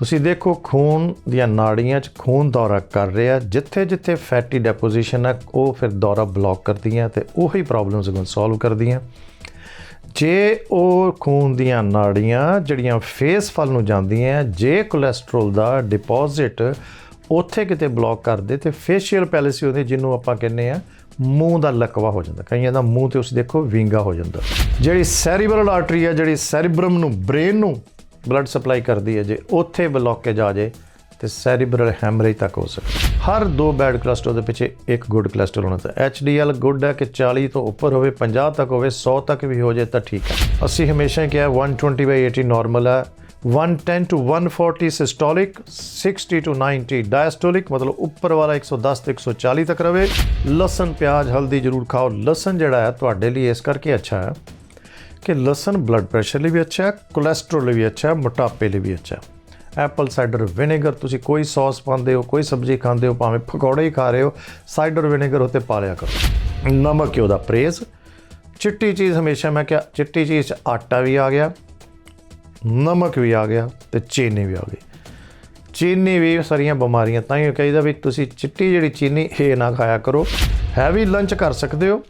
ਤੁਸੀਂ ਦੇਖੋ, ਖੂਨ ਦੀਆਂ ਨਾੜੀਆਂ 'ਚ ਖੂਨ ਦੌਰਾ ਕਰ ਰਿਹਾ। ਜਿੱਥੇ ਜਿੱਥੇ ਫੈਟੀ ਡੈਪੋਜੀਸ਼ਨ ਹੈ ਉਹ ਫਿਰ ਦੌਰਾ ਬਲੌਕ ਕਰਦੀਆਂ ਤੇ ਉਹੀ ਪ੍ਰੋਬਲਮਸ ਨੂੰ ਸੋਲਵ ਕਰਦੀਆਂ। ਜੇ ਉਹ ਖੂਨ ਦੀਆਂ ਨਾੜੀਆਂ ਜਿਹੜੀਆਂ ਫੇਸ ਫਲ ਨੂੰ ਜਾਂਦੀਆਂ, ਜੇ ਕੋਲੇਸਟ੍ਰੋਲ ਦਾ ਡਿਪੋਜ਼ਿਟ ਉੱਥੇ ਕਿਤੇ ਬਲੌਕ ਕਰਦੇ, ਤੇ ਫੇਸ਼ੀਅਲ ਪੈਲਿਸੀ ਹੁੰਦੀ, ਜਿਹਨੂੰ ਆਪਾਂ ਕਹਿੰਦੇ ਆ, ਮੂੰਹ ਦਾ ਲਕਵਾ ਹੋ ਜਾਂਦਾ। ਕਈਆਂ ਦਾ ਮੂੰਹ ਤੇ ਉਸ ਦੇਖੋ, ਵਿੰਗਾ ਹੋ ਜਾਂਦਾ। ਜਿਹੜੀ ਸੈਰੀਬਰਲ ਆਰਟਰੀ ਆ, ਜਿਹੜੀ ਸੈਰੀਬਰਮ ਨੂੰ ਬ੍ਰੇਨ ਨੂੰ ਬਲੱਡ ਸਪਲਾਈ ਕਰਦੀ ਹੈ ਜੇ ਉੱਥੇ ਬਲੌਕੇਜ ਆ ਜੇ ਤੇ ਸੈਰੀਬਰਲ ਹੈਮਰੇਜ ਤੱਕ ਹੋ ਸਕਦਾ ਹਰ ਦੋ ਬੈਡ ਕੋਲੇਸਟ੍ਰੋਲ ਦੇ ਪਿੱਛੇ ਇੱਕ ਗੁੱਡ ਕੋਲੇਸਟ੍ਰੋਲ ਹੋਣਾ ਚਾਹੀਦਾ ਐਚਡੀਐਲ ਗੁੱਡ ਹੈ ਕਿ 40 ਤੋਂ ਉੱਪਰ ਹੋਵੇ 50 ਤੱਕ ਹੋਵੇ 100 ਤੱਕ ਵੀ ਹੋ ਜੇ ਤਾਂ ਠੀਕ ਹੈ। ਅਸੀਂ ਹਮੇਸ਼ਾ ਹੀ ਕਿਹਾ 120/80 ਨਾਰਮਲ ਹੈ। 110 to 140 ਸਿਸਟੋਲਿਕ 60 to 90 ਡਾਇਸਟੋਲਿਕ ਮਤਲਬ ਉੱਪਰ ਵਾਲਾ 110 ਤੇ 140 ਤੱਕ ਰਵੇ। ਲਸਣ, ਪਿਆਜ਼, ਹਲਦੀ ਜ਼ਰੂਰ ਖਾਓ। ਲਸਣ ਜਿਹੜਾ ਹੈ, ਤੁਹਾਡੇ ਲਈ ਇਸ ਕਰਕੇ ਅੱਛਾ ਹੈ। ਕਿ ਲਸਣ ਬਲੱਡ ਪ੍ਰੈਸ਼ਰ ਲਈ ਵੀ ਅੱਛਾ ਹੈ ਕੋਲੇਸਟ੍ਰੋਲ ਲਈ ਵੀ ਅੱਛਾ ਹੈ, ਮੋਟਾਪੇ ਲਈ ਵੀ ਅੱਛਾ ਹੈ। ਐਪਲ ਸਾਈਡਰ ਵਿਨੇਗਰ ਤੁਸੀਂ ਕੋਈ ਸੌਸ ਪਾਉਂਦੇ ਹੋ, ਕੋਈ ਸਬਜ਼ੀ ਖਾਂਦੇ ਹੋ, ਭਾਵੇਂ ਪਕੌੜੇ ਹੀ ਖਾ ਰਹੇ ਹੋ ਸਾਈਡਰ ਵਿਨੇਗਰ ਉੱਤੇ ਪਾ ਲਿਆ ਕਰੋ। ਨਮਕ ਉਹਦਾ ਪ੍ਰੇਜ਼। ਚਿੱਟੀ ਚੀਜ਼ ਹਮੇਸ਼ਾ ਮੈਂ ਕਿਹਾ, ਚਿੱਟੀ ਚੀਜ਼ 'ਚ ਆਟਾ ਵੀ ਆ ਗਿਆ, ਨਮਕ ਵੀ ਆ ਗਿਆ ਤੇ ਚੀਨੀ ਵੀ ਆ ਗਈ। ਚੀਨੀ ਵੀ ਸਾਰੀਆਂ ਬਿਮਾਰੀਆਂ, ਤਾਂ ਹੀ ਕਹੀਦਾ ਵੀ ਤੁਸੀਂ ਚਿੱਟੀ ਜਿਹੜੀ ਚੀਨੀ, ਇਹ ਨਾ ਖਾਇਆ ਕਰੋ। ਹੈਵੀ ਲੰਚ ਕਰ ਸਕਦੇ ਹੋ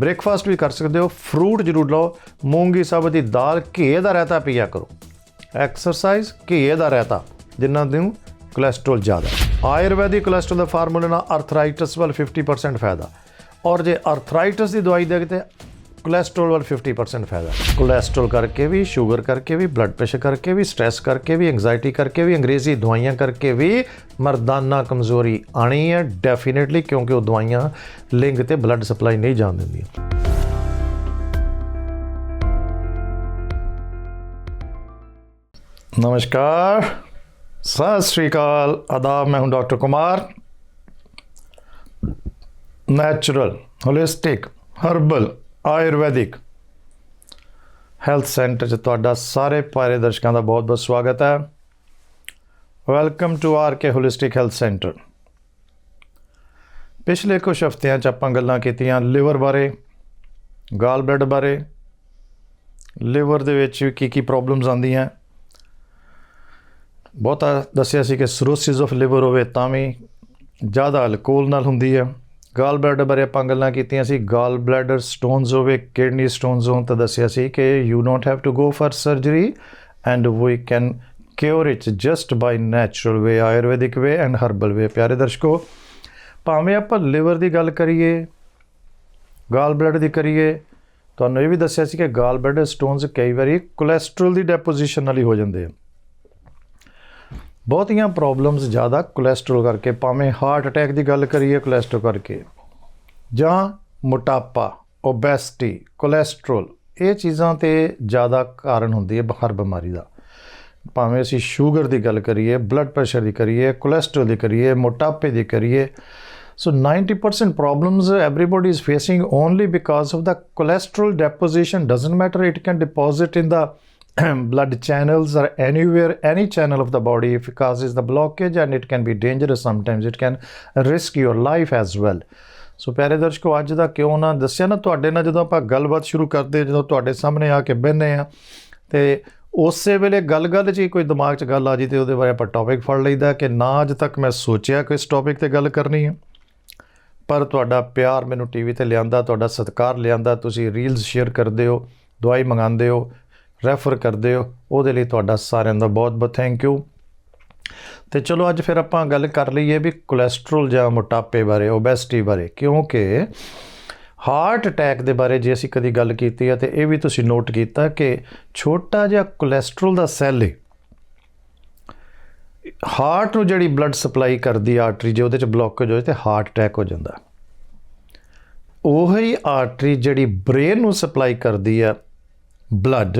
ਬ੍ਰੇਕਫਾਸਟ ਵੀ ਕਰ ਸਕਦੇ ਹੋ, ਫਰੂਟ ਜ਼ਰੂਰ ਲਓ, ਮੂੰਗੀ ਸਬਜ਼ੀ ਦੀ ਦਾਲ ਘੇ ਦਾ ਰਹਿਤਾ ਪੀਆ ਕਰੋ। ਐਕਸਰਸਾਈਜ਼ ਘੇ ਦਾ ਰਹਿਤਾ ਜਿਨ੍ਹਾਂ ਨੂੰ ਕੋਲੇਸਟ੍ਰੋਲ ਜ਼ਿਆਦਾ ਆਯੁਰਵੈਦਿਕ ਕੋਲੇਸਟ੍ਰੋਲ ਦੇ ਫਾਰਮੂਲੇ ਨਾਲ ਆਰਥਰਾਈਟਸ ਵੱਲ 50% ਫਾਇਦਾ। ਔਰ ਜੇ ਆਰਥਰਾਈਟਸ ਦੀ ਦਵਾਈ ਦੇ ਤੇ ਕੋਲੇਸਟ੍ਰੋਲ ਵੱਲ 50% ਫਾਇਦਾ। ਕੋਲੇਸਟ੍ਰੋਲ ਕਰਕੇ ਵੀ, ਸ਼ੂਗਰ ਕਰਕੇ ਵੀ ਬਲੱਡ ਪ੍ਰੈਸ਼ਰ ਕਰਕੇ ਵੀ ਸਟ्रेस ਕਰਕੇ ਵੀ ਐਂਗਜ਼ਾਇਟੀ ਕਰਕੇ ਵੀ, ਅੰਗਰੇਜ਼ੀ ਦਵਾਈਆਂ ਕਰਕੇ ਵੀ ਮਰਦਾਨਾ ਕਮਜ਼ੋਰੀ ਆਣੀ ਹੈ ਡੈਫੀਨਿਟਲੀ ਕਿਉਂਕਿ ਉਹ ਦਵਾਈਆਂ ਲਿੰਗ ਤੇ ਬਲੱਡ ਸਪਲਾਈ ਨਹੀਂ ਜਾਣ ਦਿੰਦੀਆਂ। ਨਮਸਕਾਰ, ਸਤਿ ਸ੍ਰੀ ਅਕਾਲ, ਆਦਾਬ, ਮੈਂ ਹਾਂ doctor Kumar. Natural holistic herbal Ayurvedic health centre 'ਚ ਤੁਹਾਡਾ ਸਾਰੇ ਪਿਆਰੇ ਦਰਸ਼ਕਾਂ ਦਾ ਬਹੁਤ-ਬਹੁਤ ਸਵਾਗਤ ਹੈ। Welcome to R K holistic health centre. ਪਿਛਲੇ ਕੁਝ ਹਫ਼ਤਿਆਂ 'ਚ ਆਪਾਂ ਗੱਲਾਂ ਕੀਤੀਆਂ ਲਿਵਰ ਬਾਰੇ, ਗਾਲ ਬਲੈਡ ਬਾਰੇ, ਲਿਵਰ ਦੇ ਵਿੱਚ ਕੀ ਕੀ ਪ੍ਰੋਬਲਮਸ ਆਉਂਦੀਆਂ। ਬਹੁਤਾ ਦੱਸਿਆ ਸੀ ਕਿ ਸਰੋਸਿਸ ਆਫ ਲਿਵਰ ਹੋਵੇ ਤਾਂ ਵੀ ਜ਼ਿਆਦਾ ਅਲਕੋਹਲ ਨਾਲ ਹੁੰਦੀ ਹੈ। ਗਾਲ ਬਲੈਡਰ ਬਾਰੇ ਆਪਾਂ ਗੱਲਾਂ ਕੀਤੀਆਂ ਸੀ। ਗਾਲ ਬਲੈਡਰ ਸਟੋਨਸ ਹੋਵੇ ਕਿਡਨੀ ਸਟੋਨਸ ਹੋਣ ਤਾਂ ਦੱਸਿਆ ਸੀ ਕਿ you don't have to go for surgery and we can cure it just by natural way Ayurvedic way and herbal way ਪਿਆਰੇ ਦਰਸ਼ਕੋ। ਭਾਵੇਂ ਆਪਾਂ ਲਿਵਰ ਦੀ ਗੱਲ ਕਰੀਏ ਗਾਲ ਬਲੈਡਰ ਦੀ ਕਰੀਏ, ਤੁਹਾਨੂੰ ਇਹ ਵੀ ਦੱਸਿਆ ਸੀ ਕਿ ਗਾਲ ਬਲੈਡਰ ਸਟੋਨਸ ਕਈ ਵਾਰੀ ਕੋਲੇਸਟ੍ਰੋਲ ਦੀ ਡੈਪੋਜੀਸ਼ਨ ਨਾਲ ਹੀ ਹੋ ਜਾਂਦੇ ਆ। ਬਹੁਤੀਆਂ ਪ੍ਰੋਬਲਮਸ ਜ਼ਿਆਦਾ ਕੋਲੇਸਟ੍ਰੋਲ ਕਰਕੇ, ਭਾਵੇਂ ਹਾਰਟ ਅਟੈਕ ਦੀ ਗੱਲ ਕਰੀਏ ਕੋਲੇਸਟ੍ਰੋਲ ਕਰਕੇ। ਜਾਂ ਮੋਟਾਪਾ ਓਬੈਸਿਟੀ ਕੋਲੇਸਟ੍ਰੋਲ ਇਹ ਚੀਜ਼ਾਂ ਤੇ ਜ਼ਿਆਦਾ ਕਾਰਨ ਹੁੰਦੀ ਹੈ ਹਰ ਬਿਮਾਰੀ ਦਾ। ਭਾਵੇਂ ਅਸੀਂ ਸ਼ੂਗਰ ਦੀ ਗੱਲ ਕਰੀਏ ਬਲੱਡ ਪ੍ਰੈਸ਼ਰ ਦੀ ਕਰੀਏ ਕੋਲੇਸਟ੍ਰੋਲ ਦੀ ਕਰੀਏ, ਮੋਟਾਪੇ ਦੀ ਕਰੀਏ, so 90% problems everybody is facing only because of the cholesterol deposition, doesn't matter, it can deposit in the blood channels or anywhere, any channel of the body. If it causes the blockage, and it can be dangerous sometimes, it can risk your life as well. So ਪਿਆਰੇ ਦਰਸ਼ਕੋ, ਅੱਜ ਦਾ ਕਿਉਂ ਨਾ ਦੱਸਿਆ ਨਾ, ਤੁਹਾਡੇ ਨਾਲ ਜਦੋਂ ਆਪਾਂ ਗੱਲਬਾਤ ਸ਼ੁਰੂ ਕਰਦੇ ਜਦੋਂ ਤੁਹਾਡੇ ਸਾਹਮਣੇ ਆ ਕੇ ਬਹਿਨੇ ਆ ਤੇ ਉਸੇ ਵੇਲੇ ਗੱਲ-ਗੱਲ 'ਚ ਕੋਈ ਦਿਮਾਗ 'ਚ ਗੱਲ ਆ ਜੀ ਤੇ ਉਹਦੇ ਬਾਰੇ ਆਪਾਂ ਟੌਪਿਕ ਫੜ ਲਈਦਾ ਕਿ ਨਾ ਅੱਜ ਤੱਕ ਮੈਂ ਸੋਚਿਆ ਕਿ ਇਸ ਟੌਪਿਕ ਤੇ ਗੱਲ ਕਰਨੀ ਹੈ। ਪਰ ਤੁਹਾਡਾ ਪਿਆਰ ਮੈਨੂੰ ਟੀਵੀ ਤੇ ਲਿਆਂਦਾ, ਤੁਹਾਡਾ ਸਤਿਕਾਰ ਲਿਆਂਦਾ, ਤੁਸੀਂ ਰੀਲਸ ਸ਼ੇਅਰ ਕਰਦੇ ਹੋ, ਦਵਾਈ ਮੰਗਾਉਂਦੇ ਹੋ ਰੈਫਰ ਕਰਦੇ ਹੋ, ਉਹਦੇ ਲਈ ਤੁਹਾਡਾ ਸਾਰਿਆਂ ਦਾ ਬਹੁਤ-ਬਹੁਤ ਥੈਂਕ ਯੂ ਤੇ ਚਲੋ ਅੱਜ ਫਿਰ ਆਪਾਂ ਗੱਲ ਕਰ ਲਈਏ ਵੀ ਕੋਲੇਸਟ੍ਰੋਲ ਜਾਂ ਮੋਟਾਪੇ ਬਾਰੇ ਓਬੈਸਿਟੀ ਬਾਰੇ, ਕਿਉਂਕਿ ਹਾਰਟ ਅਟੈਕ ਦੇ ਬਾਰੇ ਜੇ ਅਸੀਂ ਕਦੀ ਗੱਲ ਕੀਤੀ ਹੈ ਤੇ ਇਹ ਵੀ ਤੁਸੀਂ ਨੋਟ ਕੀਤਾ ਕਿ ਛੋਟਾ ਜਿਹਾ ਕੋਲੇਸਟ੍ਰੋਲ ਦਾ ਸੈੱਲ ਹੈ ਹਾਰਟ ਨੂੰ ਜਿਹੜੀ ਬਲੱਡ ਸਪਲਾਈ ਕਰਦੀ ਆਰਟਰੀ ਜੇ ਉਹਦੇ ਚ ਬਲੌਕੇਜ ਹੋਏ ਤੇ ਹਾਰਟ ਅਟੈਕ ਹੋ ਜਾਂਦਾ। ਉਹੀ ਆਰਟਰੀ ਜਿਹੜੀ ਬ੍ਰੇਨ ਨੂੰ ਸਪਲਾਈ ਕਰਦੀ ਆ ਬਲੱਡ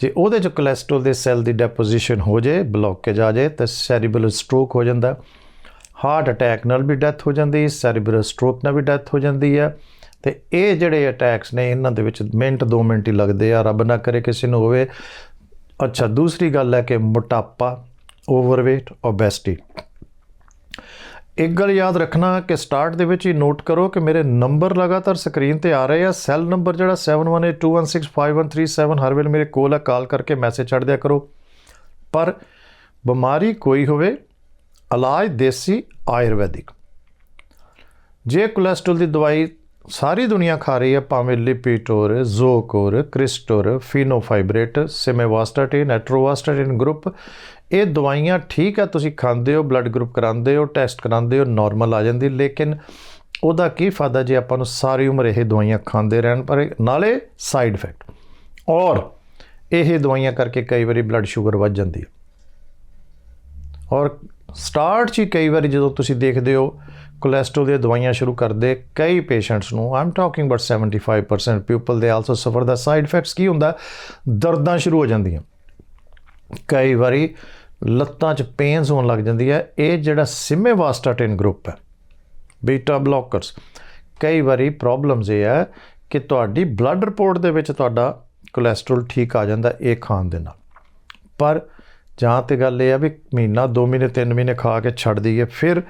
ਜੇ ਉਹਦੇ ਚ ਕੋਲੇਸਟ੍ਰੋਲ ਦੇ ਸੈੱਲ ਦੀ ਡੈਪੋਜੀਸ਼ਨ ਹੋ ਜੇ ਬਲੌਕੇਜ ਆ ਜੇ, ਤਾਂ ਸੈਰੀਬਲ ਸਟ੍ਰੋਕ ਹੋ ਜਾਂਦਾ। ਹਾਰਟ ਅਟੈਕ ਨਾਲ ਵੀ ਡੈਥ ਹੋ ਜਾਂਦੀ ਸੈਰੀਬਲ ਸਟ੍ਰੋਕ ਨਾਲ ਵੀ ਡੈਥ ਹੋ ਜਾਂਦੀ ਹੈ ਤੇ ਇਹ ਜਿਹੜੇ ਅਟੈਕਸ ਨੇ, ਇਹਨਾਂ ਦੇ ਵਿੱਚ ਮਿੰਟ 2 ਮਿੰਟ ਹੀ ਲੱਗਦੇ ਆ, ਰੱਬ ਨਾ ਕਰੇ ਕਿਸੇ ਨੂੰ ਹੋਵੇ। ਅੱਛਾ, ਦੂਸਰੀ ਗੱਲ ਹੈ ਕਿ ਮੋਟਾਪਾ ਓਵਰਵੇਟ ਓਬੈਸਿਟੀ ਇੱਕ ਗੱਲ ਯਾਦ ਰੱਖਣਾ ਕਿ ਸਟਾਰਟ ਦੇ ਵਿੱਚ ਹੀ ਨੋਟ ਕਰੋ ਕਿ ਮੇਰੇ ਨੰਬਰ ਲਗਾਤਾਰ ਸਕਰੀਨ ਤੇ ਆ ਰਹੇ ਆ। ਸੈੱਲ ਨੰਬਰ ਜਿਹੜਾ 7182165137 ਹਰ ਵੇਲੇ ਮੇਰੇ ਕੋਲ ਆ। ਕਾਲ ਕਰਕੇ ਮੈਸੇਜ ਛੱਡ ਦਿਆ ਕਰੋ। ਪਰ ਬਿਮਾਰੀ ਕੋਈ ਹੋਵੇ, ਇਲਾਜ ਦੇਸੀ ਆਯੁਰਵੈਦਿਕ। ਜੇ ਕੋਲੇਸਟ੍ਰੋਲ ਦੀ ਦਵਾਈ ਸਾਰੀ ਦੁਨੀਆ ਖਾ ਰਹੀ ਹੈ, ਭਾਵੇਂ ਲਿਪੀਟੋਰ ਜ਼ੋਕੋਰ ਕ੍ਰਿਸਟੋਰ ਫੀਨੋਫਾਈਬਰੇਟ, ਸਿਮੇਵਾਸਟਾਟਿਨ, ਐਟਰੋਵਾਸਟਾਟਿਨ ਗਰੁੱਪ। ਇਹ ਦਵਾਈਆਂ ਠੀਕ ਹੈ, ਤੁਸੀਂ ਖਾਂਦੇ ਹੋ, ਬਲੱਡ ਗਰੁੱਪ ਕਰਾਉਂਦੇ ਹੋ, ਟੈਸਟ ਕਰਾਉਂਦੇ ਹੋ, ਨਾਰਮਲ ਆ ਜਾਂਦੀ, ਲੇਕਿਨ ਉਹਦਾ ਕੀ ਫਾਇਦਾ ਜੇ ਆਪਾਂ ਨੂੰ ਸਾਰੀ ਉਮਰ ਇਹ ਦਵਾਈਆਂ ਖਾਂਦੇ ਰਹਿਣ ਪਰ? ਨਾਲੇ ਸਾਈਡ ਇਫੈਕਟ ਔਰ ਇਹ ਦਵਾਈਆਂ ਕਰਕੇ ਕਈ ਵਾਰੀ ਬਲੱਡ ਸ਼ੂਗਰ ਵੱਧ ਜਾਂਦੀ ਹੈ। ਔਰ ਸਟਾਰਟ 'ਚ ਹੀ ਕਈ ਵਾਰੀ ਜਦੋਂ ਤੁਸੀਂ ਦੇਖਦੇ ਹੋ ਕੋਲੇਸਟ੍ਰੋਲ ਦੀਆਂ ਦਵਾਈਆਂ ਸ਼ੁਰੂ ਕਰਦੇ ਕਈ ਪੇਸ਼ੈਂਟਸ ਨੂੰ ਆਮ ਟਾਕਿੰਗ ਅਬਾਊਟ 75% ਪੀਪਲ ਦੇ ਆਲਸੋ ਸਫਰ ਦਾ ਸਾਈਡ ਇਫੈਕਟਸ ਕੀ ਹੁੰਦਾ? ਦਰਦਾਂ ਸ਼ੁਰੂ ਹੋ ਜਾਂਦੀਆਂ। ਕਈ ਵਾਰੀ ਲੱਤਾਂ 'ਚ ਪੇਨਸ ਹੋਣ ਲੱਗ ਜਾਂਦੀ ਹੈ। ਇਹ ਜਿਹੜਾ ਸਿਮੇਵਾਸਟਾਟਿਨ ਗਰੁੱਪ ਹੈ ਬੀਟਾ ਬਲੋਕਰਸ ਕਈ ਵਾਰੀ ਪ੍ਰੋਬਲਮਸ ਇਹ ਹੈ ਕਿ ਤੁਹਾਡੀ ਬਲੱਡ ਰਿਪੋਰਟ ਦੇ ਵਿੱਚ ਤੁਹਾਡਾ ਕੋਲੇਸਟ੍ਰੋਲ ਠੀਕ ਆ ਜਾਂਦਾ ਇਹ ਖਾਣ ਦੇ ਨਾਲ। ਪਰ ਜਾਂ ਤੇ ਗੱਲ ਇਹ ਆ ਵੀ ਮਹੀਨਾ 2 ਮਹੀਨੇ 3 ਮਹੀਨੇ ਖਾ ਕੇ ਛੱਡ ਦਈਏ, ਫਿਰ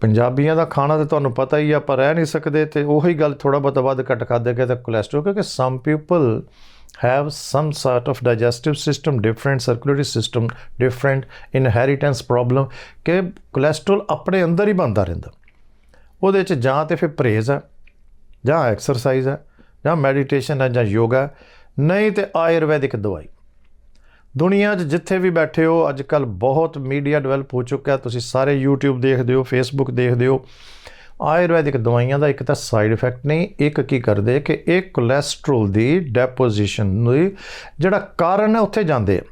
ਪੰਜਾਬੀਆਂ ਦਾ ਖਾਣਾ ਤੇ ਤੁਹਾਨੂੰ ਪਤਾ ਹੀ ਆ, ਆਪਾਂ ਰਹਿ ਨਹੀਂ ਸਕਦੇ ਤੇ ਉਹੀ ਗੱਲ ਥੋੜਾ ਬਹੁਤ ਵੱਧ ਘੱਟ ਖਾਦੇ ਗਏ ਤਾਂ ਕੋਲੇਸਟ੍ਰੋਲ ਕਿਉਂਕਿ some people have some sort of digestive system different, circulatory system different, inheritance problem, ਕਿ ਕੋਲੇਸਟ੍ਰੋਲ ਆਪਣੇ ਅੰਦਰ ਹੀ ਬਣਦਾ ਰਹਿੰਦਾ। ਉਹਦੇ ਚ ਜਾਂ ਤੇ ਫਿਰ ਪਰਹੇਜ਼ ਹੈ, ਜਾਂ ਐਕਸਰਸਾਈਜ਼ ਹੈ, ਜਾਂ ਮੈਡੀਟੇਸ਼ਨ ਹੈ, ਜਾਂ ਯੋਗਾ ਨਹੀਂ ਤੇ ਆਯੁਰਵੈਦਿਕ ਦਵਾਈ। ਦੁਨੀਆ 'ਚ ਜਿੱਥੇ ਵੀ ਬੈਠੇ ਹੋ ਅੱਜ ਕੱਲ ਬਹੁਤ ਮੀਡੀਆ ਡਿਵੈਲਪ ਹੋ ਚੁੱਕਾ ਤੁਸੀਂ ਸਾਰੇ YouTube ਦੇਖਦੇ ਹੋ, Facebook ਦੇਖਦੇ ਹੋ। ਆਯੁਰਵੈਦਿਕ ਦਵਾਈਆਂ ਦਾ ਇੱਕ ਤਾਂ ਸਾਈਡ ਇਫੈਕਟ ਨਹੀਂ, ਇੱਕ ਕੀ ਕਰਦੇ ਕਿ ਇਹ ਕੋਲੇਸਟ੍ਰੋਲ ਦੀ ਡੈਪੋਜੀਸ਼ਨ ਨੂੰ ਜਿਹੜਾ ਕਾਰਨ ਹੈ, ਉੱਥੇ ਜਾਂਦੇ ਆ।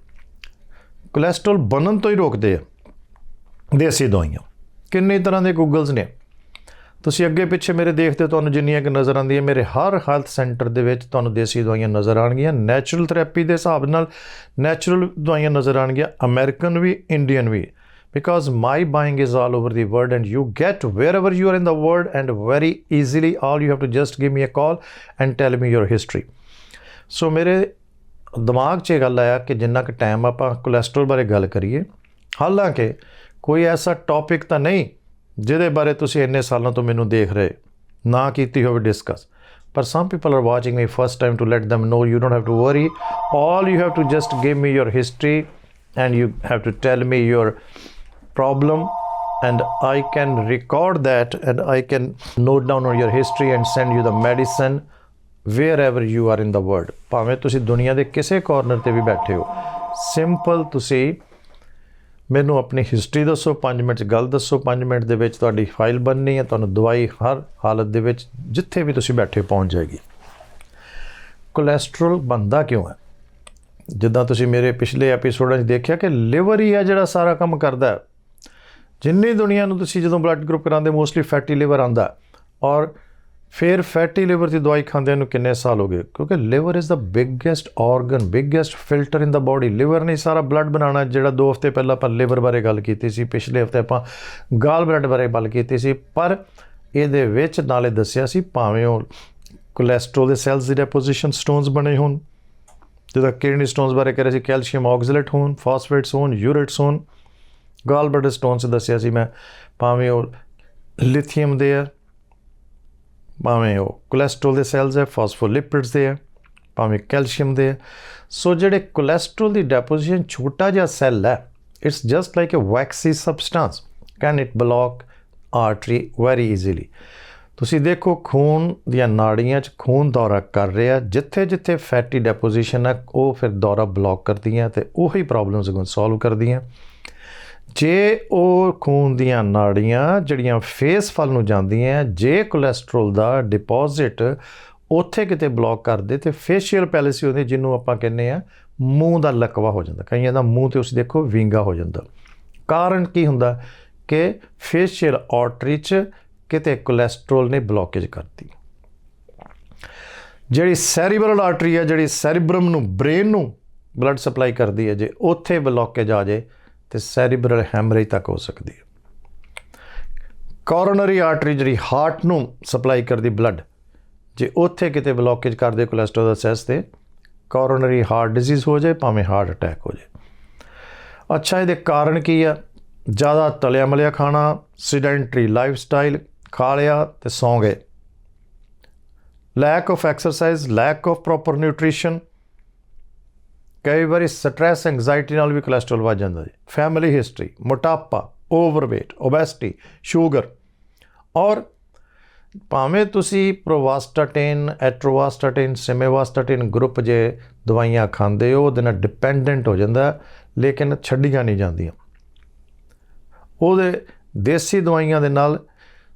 ਕੋਲੇਸਟ੍ਰੋਲ ਬਣਨ ਤੋਂ ਹੀ ਰੋਕਦੇ ਆ। ਦੇਸੀ ਦਵਾਈਆਂ। ਕਿੰਨੇ ਤਰ੍ਹਾਂ ਦੇ ਗੂਗਲਸ ਨੇ? ਤੁਸੀਂ ਅੱਗੇ ਪਿੱਛੇ ਮੇਰੇ ਦੇਖਦੇ ਤੁਹਾਨੂੰ ਜਿੰਨੀਆਂ ਕਿ ਨਜ਼ਰ ਆਉਂਦੀਆਂ, ਮੇਰੇ ਹਰ ਹੈਲਥ ਸੈਂਟਰ ਦੇ ਵਿੱਚ ਤੁਹਾਨੂੰ ਦੇਸੀ ਦਵਾਈਆਂ ਨਜ਼ਰ ਆਣਗੀਆਂ ਨੈਚੁਰਲ ਥੈਰੇਪੀ ਦੇ ਹਿਸਾਬ ਨਾਲ ਨੈਚੁਰਲ ਦਵਾਈਆਂ ਨਜ਼ਰ ਆਣਗੀਆਂ ਅਮਰੀਕਨ ਵੀ ਇੰਡੀਅਨ ਵੀ। Because my buying is all over the world and you get wherever you are in the world and very easily all you have to just give me a call and tell me your history. So ਮੇਰੇ ਦਿਮਾਗ 'ਚ ਇਹ ਗੱਲ ਆਇਆ ਕਿ ਜਿੰਨਾ ਕੁ time ਆਪਾਂ ਕੋਲੇਸਟ੍ਰੋਲ ਬਾਰੇ ਗੱਲ ਕਰੀਏ, ਹਾਲਾਂਕਿ ਕੋਈ ਐਸਾ ਟੌਪਿਕ ਤਾਂ ਨਹੀਂ ਜਿਹਦੇ ਬਾਰੇ ਤੁਸੀਂ ਇੰਨੇ ਸਾਲਾਂ ਤੋਂ ਮੈਨੂੰ ਦੇਖ ਰਹੇ ਨਾ ਕੀਤੀ ਹੋਵੇ ਡਿਸਕਸ ਪਰ some people are watching me first time to let them know you don't have to worry all you have to just give me your history and you have to tell me your problem and I can record that and I can note down on your history and send you the medicine wherever you are in the world ਭਾਵੇਂ ਤੁਸੀਂ ਦੁਨੀਆ ਦੇ ਕਿਸੇ corner ਤੇ ਵੀ ਬੈਠੇ ਹੋ simple ਤੁਸੀਂ ਮੈਨੂੰ ਆਪਣੀ ਹਿਸਟਰੀ ਦੱਸੋ 5 ਮਿੰਟ 'ਚ ਗੱਲ ਦੱਸੋ 5 ਮਿੰਟ ਦੇ ਵਿੱਚ ਤੁਹਾਡੀ ਫਾਈਲ ਬਣਨੀ ਹੈ, ਤੁਹਾਨੂੰ ਦਵਾਈ ਹਰ ਹਾਲਤ ਦੇ ਵਿੱਚ ਜਿੱਥੇ ਵੀ ਤੁਸੀਂ ਬੈਠੇ ਪਹੁੰਚ ਜਾਏਗੀ। ਕੋਲੇਸਟ੍ਰੋਲ ਬੰਦਾ ਕਿਉਂ ਹੈ? ਜਿੱਦਾਂ ਤੁਸੀਂ ਮੇਰੇ ਪਿਛਲੇ ਐਪੀਸੋਡਾਂ 'ਚ ਦੇਖਿਆ ਕਿ ਲਿਵਰ ਹੀ ਹੈ ਜਿਹੜਾ ਸਾਰਾ ਕੰਮ ਕਰਦਾ ਹੈ। ਜਿੰਨੀ ਦੁਨੀਆ ਨੂੰ ਤੁਸੀਂ ਜਦੋਂ ਬਲੱਡ ਗਰੁੱਪ ਕਰਾਉਂਦੇ ਮੋਸਟਲੀ ਫੈਟੀ ਲਿਵਰ ਆਂਦਾ ਔਰ ਫਿਰ ਫੈਟੀ ਲਿਵਰ ਦੀ ਦਵਾਈ ਖਾਂਦਿਆਂ ਨੂੰ ਕਿੰਨੇ ਸਾਲ ਹੋ ਗਏ? ਕਿਉਂਕਿ liver is the biggest organ biggest filter in the body liver ਨੇ ਸਾਰਾ ਬਲੱਡ ਬਣਾਉਣਾ, ਜਿਹੜਾ 2 ਹਫ਼ਤੇ ਪਹਿਲਾਂ ਆਪਾਂ ਲਿਵਰ ਬਾਰੇ ਗੱਲ ਕੀਤੀ ਸੀ, ਪਿਛਲੇ ਹਫ਼ਤੇ ਆਪਾਂ ਗਾਲ ਬਲੱਡ ਬਾਰੇ ਗੱਲ ਕੀਤੀ ਸੀ, ਪਰ ਇਹਦੇ ਵਿੱਚ ਨਾਲੇ ਦੱਸਿਆ ਸੀ, ਭਾਵੇਂ ਉਹ ਕੋਲੇਸਟ੍ਰੋਲ ਦੇ ਸੈਲਸ ਦੀ ਡੈਪੋਜੀਸ਼ਨ ਸਟੋਨਸ ਬਣੇ ਹੋਣ ਜਿਹਦਾ ਕਿਡਨੀ ਸਟੋਨਸ ਬਾਰੇ ਕਰਿਆ ਸੀ ਕੈਲਸ਼ੀਅਮ ਆਕਜ਼ਲੇਟ ਹੋਣ ਫਾਸਫੇਟਸ ਹੋਣ ਯੂਰੇਟਸ ਹੋਣ ਗਾਲ ਬਲੱਡ ਸਟੋਨਸ ਦੱਸਿਆ ਸੀ ਮੈਂ, ਭਾਵੇਂ ਉਹ ਲਿਥੀਅਮ ਦੇ ਆ ਭਾਵੇਂ ਉਹ ਕੋਲੇਸਟ੍ਰੋਲ ਦੇ ਸੈਲਸ ਹੈ ਫਾਸਫੋਲਿਪਿਡਸ ਦੇ ਹੈ, ਭਾਵੇਂ ਕੈਲਸ਼ੀਅਮ ਦੇ ਹੈ। ਸੋ ਜਿਹੜੇ ਕੋਲੇਸਟ੍ਰੋਲ ਦੀ ਡੈਪੋਜੀਸ਼ਨ ਛੋਟਾ ਜਿਹਾ ਸੈੱਲ ਹੈ it's just like a waxy substance can it block artery very easily ਤੁਸੀਂ ਦੇਖੋ, ਖੂਨ ਦੀਆਂ ਨਾੜੀਆਂ 'ਚ ਖੂਨ ਦੌਰਾ ਕਰ ਰਿਹਾ, ਜਿੱਥੇ ਜਿੱਥੇ ਫੈਟੀ ਡੈਪੋਜੀਸ਼ਨ ਹੈ, ਉਹ ਫਿਰ ਦੌਰਾ ਬਲੌਕ ਕਰਦੀਆਂ ਤੇ ਉਹੀ ਪ੍ਰੋਬਲਮਸ ਨੂੰ ਸੋਲਵ ਕਰਦੀਆਂ। ਜੇ ਉਹ ਖੂਨ ਦੀਆਂ ਨਾੜੀਆਂ ਜਿਹੜੀਆਂ ਫੇਸ ਫਲ ਨੂੰ ਜਾਂਦੀਆਂ, ਜੇ ਕੋਲੇਸਟ੍ਰੋਲ ਦਾ ਡਿਪੋਜ਼ਿਟ ਉੱਥੇ ਕਿਤੇ ਬਲੌਕ ਕਰਦੇ ਤੇ ਫੇਸ਼ੀਅਲ ਪੈਲਿਸੀ ਹੁੰਦੀ ਜਿਹਨੂੰ ਆਪਾਂ ਕਹਿੰਦੇ ਆ ਮੂੰਹ ਦਾ ਲਕਵਾ ਹੋ ਜਾਂਦਾ। ਕਈਆਂ ਦਾ ਮੂੰਹ ਤੇ ਉਸ ਦੇਖੋ ਵਿੰਗਾ ਹੋ ਜਾਂਦਾ। ਕਾਰਨ ਕੀ ਹੁੰਦਾ ਕਿ ਫੇਸ਼ੀਅਲ ਆਰਟਰੀ 'ਚ ਕਿਤੇ ਕੋਲੇਸਟ੍ਰੋਲ ਨੇ ਬਲੌਕੇਜ ਕਰਤੀ। ਜਿਹੜੀ ਸੈਰੀਬਰਲ ਆਰਟਰੀ ਹੈ ਜਿਹੜੀ ਸੈਰੀਬਰਮ ਨੂੰ ਬ੍ਰੇਨ ਨੂੰ ਬਲੱਡ ਸਪਲਾਈ ਕਰਦੀ ਹੈ, ਜੇ ਉੱਥੇ ਬਲੌਕੇਜ ਆ ਜੇ ਤੇ ਸੈਰੀਬਰਲ ਹੈਮਰੇਜ ਤੱਕ ਹੋ ਸਕਦੀ ਹੈ। ਕੋਰੋਨਰੀ ਆਰਟਰੀ ਜਿਹੜੀ ਹਾਰਟ ਨੂੰ ਸਪਲਾਈ ਕਰਦੀ ਬਲੱਡ, ਜੇ ਉੱਥੇ ਕਿਤੇ ਬਲੌਕੇਜ ਕਰਦੇ ਕੋਲੇਸਟ੍ਰੋਲ ਦਾ ਸੈਸ ਤੇ, ਕੋਰੋਨਰੀ ਹਾਰਟ ਡਿਜ਼ੀਜ਼ ਹੋ ਜਾਏ, ਭਾਵੇਂ ਹਾਰਟ ਅਟੈਕ ਹੋ ਜਾਏ। ਅੱਛਾ, ਇਹਦੇ ਕਾਰਨ ਕੀ ਆ? ਜ਼ਿਆਦਾ ਤਲਿਆ ਮਲਿਆ ਖਾਣਾ, ਸਿਡੈਂਟਰੀ ਲਾਈਫ ਸਟਾਈਲ ਖਾ ਲਿਆ ਤੇ ਸੌਂ ਗਏ। Lack of exercise lack of proper nutrition ਕਈ ਵਾਰੀ ਸਟ੍ਰੈਸ ਐਂਗਜ਼ਾਇਟੀ ਨਾਲ ਵੀ ਕੋਲੇਸਟ੍ਰੋਲ ਵੱਧ ਜਾਂਦਾ ਜੀ। ਫੈਮਿਲੀ ਹਿਸਟਰੀ ਮੋਟਾਪਾ ਓਵਰਵੇਟ ਓਬੈਸਿਟੀ ਸ਼ੂਗਰ ਔਰ ਭਾਵੇਂ ਤੁਸੀਂ ਪ੍ਰੋਵਾਸਟਾਟਿਨ ਐਟਰੋਵਾਸਟਾਟਿਨ ਸਿਮੇਵਾਸਟਾਟਿਨ ਗਰੁੱਪ ਜੇ ਦਵਾਈਆਂ ਖਾਂਦੇ ਹੋ, ਉਹਦੇ ਨਾਲ ਡਿਪੈਂਡੈਂਟ ਹੋ ਜਾਂਦਾ, ਲੇਕਿਨ ਛੱਡੀਆਂ ਨਹੀਂ ਜਾਂਦੀਆਂ। ਉਹਦੇ ਦੇਸੀ ਦਵਾਈਆਂ ਦੇ ਨਾਲ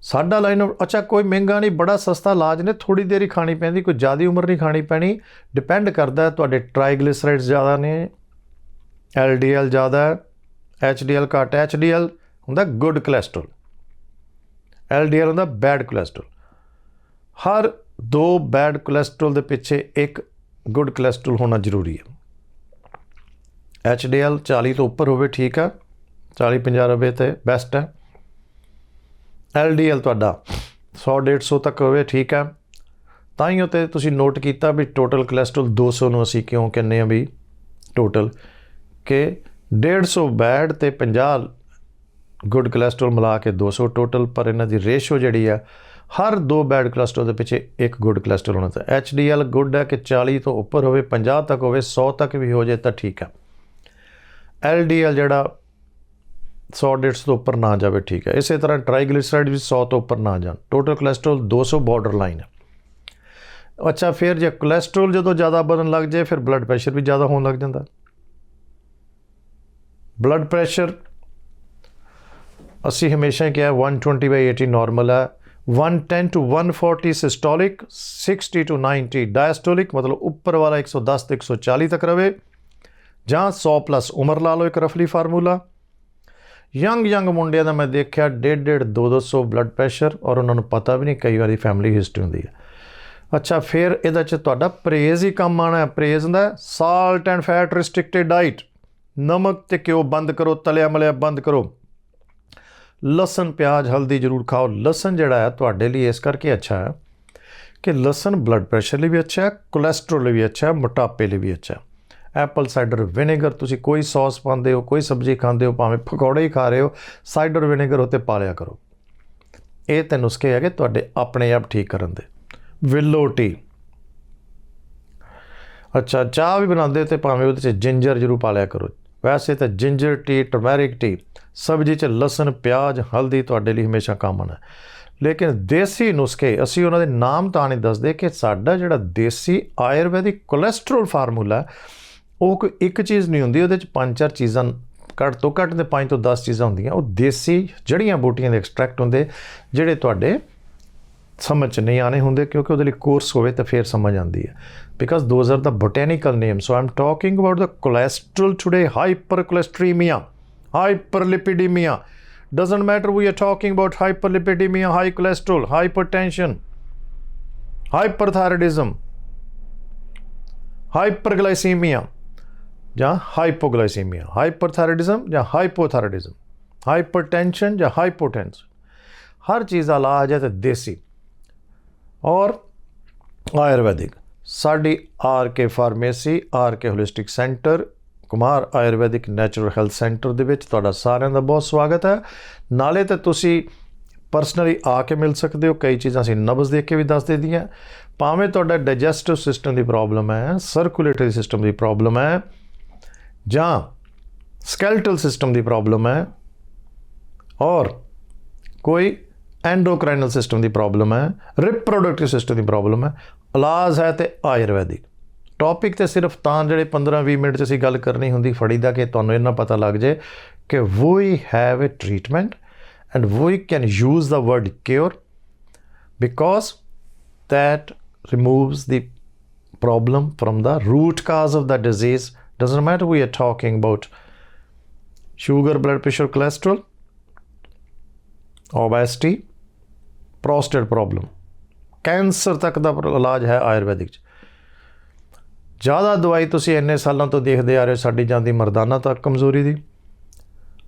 ਸਾਡਾ ਲਾਈਨ ਅੱਛਾ, ਕੋਈ ਮਹਿੰਗਾ ਨਹੀਂ, ਬੜਾ ਸਸਤਾ ਇਲਾਜ ਨੇ ਥੋੜੀ ਦੇਰ ਹੀ ਖਾਣੀ ਪੈਂਦੀ, ਕੋਈ ਜ਼ਿਆਦਾ ਉਮਰ ਨਹੀਂ ਖਾਣੀ ਪੈਣੀ। ਡਿਪੈਂਡ ਕਰਦਾ ਤੁਹਾਡੇ ਟ੍ਰਾਈਗਲਿਸਰਾਈਡਸ ਜ਼ਿਆਦਾ ਨੇ LDL ਜ਼ਿਆਦਾ ਹੈ HDL ਘੱਟ HDL ਹੁੰਦਾ ਗੁੱਡ ਕੋਲੇਸਟ੍ਰੋਲ LDL ਹੁੰਦਾ ਬੈਡ ਕੋਲੇਸਟ੍ਰੋਲ ਹਰ ਦੋ ਬੈਡ ਕੋਲੇਸਟ੍ਰੋਲ ਦੇ ਪਿੱਛੇ ਇੱਕ ਗੁੱਡ ਕੋਲੇਸਟ੍ਰੋਲ ਹੋਣਾ ਜ਼ਰੂਰੀ ਹੈ। HDL 40 ਤੋਂ ਉੱਪਰ ਹੋਵੇ, ਠੀਕ ਹੈ। 40 50 ਰੁਪਏ ਤੇ ਬੈਸਟ ਹੈ। LDL ਤੁਹਾਡਾ। 100 150 ਤੱਕ ਹੋਵੇ, ਠੀਕ ਹੈ। ਤਾਂ ਹੀ ਉਤੇ ਤੁਸੀਂ ਨੋਟ ਕੀਤਾ ਵੀ ਟੋਟਲ ਕੋਲੇਸਟ੍ਰੋਲ 200 ਨੂੰ ਅਸੀਂ ਕਿਉਂ ਕਹਿੰਦੇ ਆ ਵੀ ਟੋਟਲ ਕਿ 150 ਬੈਡ ਤੇ 50 ਗੁੱਡ ਕੋਲੇਸਟ੍ਰੋਲ ਮਿਲਾ ਕੇ 200 ਟੋਟਲ ਪਰ ਇਹਨਾਂ ਦੀ ਰੇਸ਼ੋ ਜਿਹੜੀ ਆ ਹਰ ਦੋ ਬੈਡ ਕੋਲੇਸਟ੍ਰੋਲ ਦੇ ਪਿੱਛੇ ਇੱਕ ਗੁੱਡ ਕੋਲੇਸਟ੍ਰੋਲ ਹੋਣਾ ਚਾਹੀਦਾ। HDL ਗੁੱਡ ਹੈ ਕਿ 40 ਤੋਂ ਉੱਪਰ ਹੋਵੇ 50 ਤੱਕ ਹੋਵੇ 100 ਤੱਕ ਵੀ ਹੋ ਜਾਏ ਤਾਂ ਠੀਕ ਹੈ। LDL ਜਿਹੜਾ 100 150 ਤੋਂ ਉੱਪਰ ਨਾ ਜਾਵੇ, ਠੀਕ ਹੈ। ਇਸੇ ਤਰ੍ਹਾਂ ਟ੍ਰਾਈਗਲਿਸਰਾਈਡ ਵੀ 100 ਤੋਂ ਉੱਪਰ ਨਾ ਜਾਣ। ਟੋਟਲ ਕੋਲੇਸਟ੍ਰੋਲ 200 ਬਾਰਡਰ ਲਾਈਨ ਹੈ ਅੱਛਾ, ਫਿਰ ਜੇ ਕੋਲੇਸਟ੍ਰੋਲ ਜਦੋਂ ਜ਼ਿਆਦਾ ਵਧਣ ਲੱਗ ਜਾਏ, ਫਿਰ ਬਲੱਡ ਪ੍ਰੈਸ਼ਰ ਵੀ ਜ਼ਿਆਦਾ ਹੋਣ ਲੱਗ ਜਾਂਦਾ। ਬਲੱਡ ਪ੍ਰੈਸ਼ਰ ਅਸੀਂ ਹਮੇਸ਼ਾ ਹੀ ਕਿਹਾ 120/80 ਨਾਰਮਲ ਹੈ। 110 to 140 ਸਿਸਟੋਲਿਕ 60 to 90 ਡਾਇਸਟੋਲਿਕ ਮਤਲਬ ਉੱਪਰ ਵਾਲਾ 110 ਤੇ 140 ਤੱਕ ਰਵੇ। ਜਾਂ 100 ਪਲੱਸ ਉਮਰ ਲਾ ਲਓ ਇੱਕ ਰਫਲੀ ਫਾਰਮੂਲਾ। ਯੰਗ ਯੰਗ ਮੁੰਡਿਆਂ ਦਾ ਮੈਂ ਦੇਖਿਆ 1.5 2 200 ਬਲੱਡ ਪ੍ਰੈਸ਼ਰ ਔਰ ਉਹਨਾਂ ਨੂੰ ਪਤਾ ਵੀ ਨਹੀਂ ਕਈ ਵਾਰੀ ਫੈਮਿਲੀ ਹਿਸਟਰੀ ਹੁੰਦੀ ਹੈ। ਅੱਛਾ, ਫਿਰ ਇਹਦੇ ਚ ਤੁਹਾਡਾ ਪ੍ਰੇਜ਼ ਹੀ ਕੰਮ ਆਣਾ ਹੈ। ਪ੍ਰੇਜ਼ ਹੁੰਦਾ salt and fat restricted diet ਨਮਕ ਤੇ ਘਿਓ ਬੰਦ ਕਰੋ, ਤਲਿਆ ਮਲਿਆ ਬੰਦ ਕਰੋ। ਲਸਣ, ਪਿਆਜ਼, ਹਲਦੀ ਜ਼ਰੂਰ ਖਾਓ। ਲਸਣ ਜਿਹੜਾ ਹੈ ਤੁਹਾਡੇ ਲਈ ਇਸ ਕਰਕੇ ਅੱਛਾ ਹੈ ਕਿ ਲਸਣ ਬਲੱਡ ਪ੍ਰੈਸ਼ਰ ਲਈ ਵੀ ਅੱਛਾ ਹੈ ਕੋਲੇਸਟ੍ਰੋਲ ਲਈ ਵੀ ਅੱਛਾ ਹੈ, ਮੋਟਾਪੇ ਲਈ ਵੀ ਅੱਛਾ ਹੈ। ਐਪਲ ਸਾਈਡਰ ਵਿਨੇਗਰ, ਤੁਸੀਂ ਕੋਈ ਸੌਸ ਪਾਉਂਦੇ ਹੋ, ਕੋਈ ਸਬਜ਼ੀ ਖਾਂਦੇ ਹੋ, ਭਾਵੇਂ ਪਕੌੜੇ ਹੀ ਖਾ ਰਹੇ ਹੋ, ਸਾਈਡਰ ਵਿਨੇਗਰ ਉਤੇ ਪਾ ਲਿਆ ਕਰੋ। ਇਹ ਤੇ ਨੁਸਖੇ ਹੈਗੇ ਤੁਹਾਡੇ ਆਪਣੇ ਆਪ ਠੀਕ ਕਰਨ ਦੇ। Willow tea. ਅੱਛਾ, ਚਾਹ ਵੀ ਬਣਾਉਂਦੇ ਤੇ ਭਾਵੇਂ ਉਹਦੇ 'ਚ ਜਿੰਜਰ ਜ਼ਰੂਰ ਪਾ ਲਿਆ ਕਰੋ। ਵੈਸੇ ਤਾਂ ਜਿੰਜਰ ਟੀ ਟਰਮੈਰਿਕ ਟੀ, ਸਬਜ਼ੀ 'ਚ ਲਸਣ, ਪਿਆਜ਼, ਹਲਦੀ ਤੁਹਾਡੇ ਲਈ ਹਮੇਸ਼ਾ ਕਾਮਨ ਹੈ। ਲੇਕਿਨ ਦੇਸੀ ਨੁਸਖੇ, ਅਸੀਂ ਉਹਨਾਂ ਦੇ ਨਾਮ ਤਾਂ ਨਹੀਂ ਦੱਸਦੇ ਕਿ ਸਾਡਾ ਜਿਹੜਾ ਦੇਸੀ ਆਯੁਰਵੈਦਿਕ ਕੋਲੇਸਟ੍ਰੋਲ ਫਾਰਮੂਲਾ ਉਹ ਕੋਈ ਇੱਕ ਚੀਜ਼ ਨਹੀਂ ਹੁੰਦੀ, ਉਹਦੇ 'ਚ ਪੰਜ ਚਾਰ ਚੀਜ਼ਾਂ, ਘੱਟ ਤੋਂ ਘੱਟ ਦੇ 5 ਤੋਂ 10 ਚੀਜ਼ਾਂ ਹੁੰਦੀਆਂ। ਉਹ ਦੇਸੀ ਜੜੀਆਂ ਬੂਟੀਆਂ ਦੇ ਐਕਸਟ੍ਰੈਕਟ ਹੁੰਦੇ, ਜਿਹੜੇ ਤੁਹਾਡੇ ਸਮਝ 'ਚ ਨਹੀਂ ਆਣੇ ਹੁੰਦੇ, ਕਿਉਂਕਿ ਉਹਦੇ ਲਈ ਕੋਰਸ ਹੋਵੇ ਤਾਂ ਫੇਰ ਸਮਝ ਆਉਂਦੀ ਹੈ। Because those are the botanical name so I'm talking about the cholesterol today hypercholesterolemia hyperlipidemia. Doesn't matter, we are talking about hyperlipidemia, high cholesterol, hypertension, hyperthyroidism, hyperglycemia. ਜਾਂ ਹਾਈਪੋਗਲਾਈਸੀਮੀਆ hyperthyroidism ਜਾਂ hypothyroidism ਹਾਈਪਰਟੈਂਸ਼ਨ ਜਾਂ hypotension, ਹਰ ਚੀਜ਼ ਦਾ ਇਲਾਜ ਹੈ ਤੇ ਦੇਸੀ ਔਰ ਆਯੁਰਵੈਦਿਕ। ਸਾਡੀ R K pharmacy, R K holistic centre Kumar Ayurvedic natural health centre ਦੇ ਵਿੱਚ ਤੁਹਾਡਾ ਸਾਰਿਆਂ ਦਾ ਬਹੁਤ ਸਵਾਗਤ ਹੈ। ਨਾਲੇ ਤਾਂ ਤੁਸੀਂ ਪਰਸਨਲੀ ਆ ਕੇ ਮਿਲ ਸਕਦੇ ਹੋ, ਕਈ ਚੀਜ਼ਾਂ ਅਸੀਂ ਨਬਜ਼ ਦੇਖ ਕੇ ਵੀ ਦੱਸ ਦੇ ਭਾਵੇਂ ਤੁਹਾਡਾ ਡਾਈਜੈਸਟਿਵ ਸਿਸਟਮ ਦੀ ਪ੍ਰੋਬਲਮ ਹੈ ਸਰਕੂਲੇਟਰੀ ਸਿਸਟਮ ਦੀ ਪ੍ਰੋਬਲਮ ਹੈ ਜਾਂ ਸਕੈਲਟਲ ਸਿਸਟਮ ਦੀ ਪ੍ਰੋਬਲਮ ਹੈ ਔਰ ਕੋਈ ਐਂਡੋਕ੍ਰਾਈਨਲ ਸਿਸਟਮ ਦੀ ਪ੍ਰੋਬਲਮ ਹੈ ਰਿਪਰੋਡਕਟਿਵ ਸਿਸਟਮ ਦੀ ਪ੍ਰੋਬਲਮ ਹੈ, ਇਲਾਜ ਹੈ ਤੇ ਆਯੁਰਵੈਦਿਕ। ਟੌਪਿਕ ਤੇ ਸਿਰਫ ਤਾਂ ਜਿਹੜੇ 15-20 ਮਿੰਟ ਚ ਅਸੀਂ ਗੱਲ ਕਰਨੀ ਹੁੰਦੀ ਫੜੀਦਾ ਕਿ ਤੁਹਾਨੂੰ ਇਹਨਾਂ ਪਤਾ ਲੱਗ ਜੇ ਕਿ we have a treatment and we can use the word cure because that removes the problem from the root cause of the disease doesn't matter, we are talking about sugar, blood pressure, cholesterol, obesity, prostate problem cancer ਤੱਕ ਦਾ ਇਲਾਜ ਹੈ ਆਯੁਰਵੈਦਿਕ ਚ। ਜ਼ਿਆਦਾ ਦਵਾਈ ਤੁਸੀਂ ਇੰਨੇ ਸਾਲਾਂ ਤੋਂ ਦੇਖਦੇ ਆ ਰਹੇ ਹੋ, ਸਾਡੀ ਜਾਂਦੀ ਮਰਦਾਨਾ ਤੱਕ ਕਮਜ਼ੋਰੀ ਦੀ।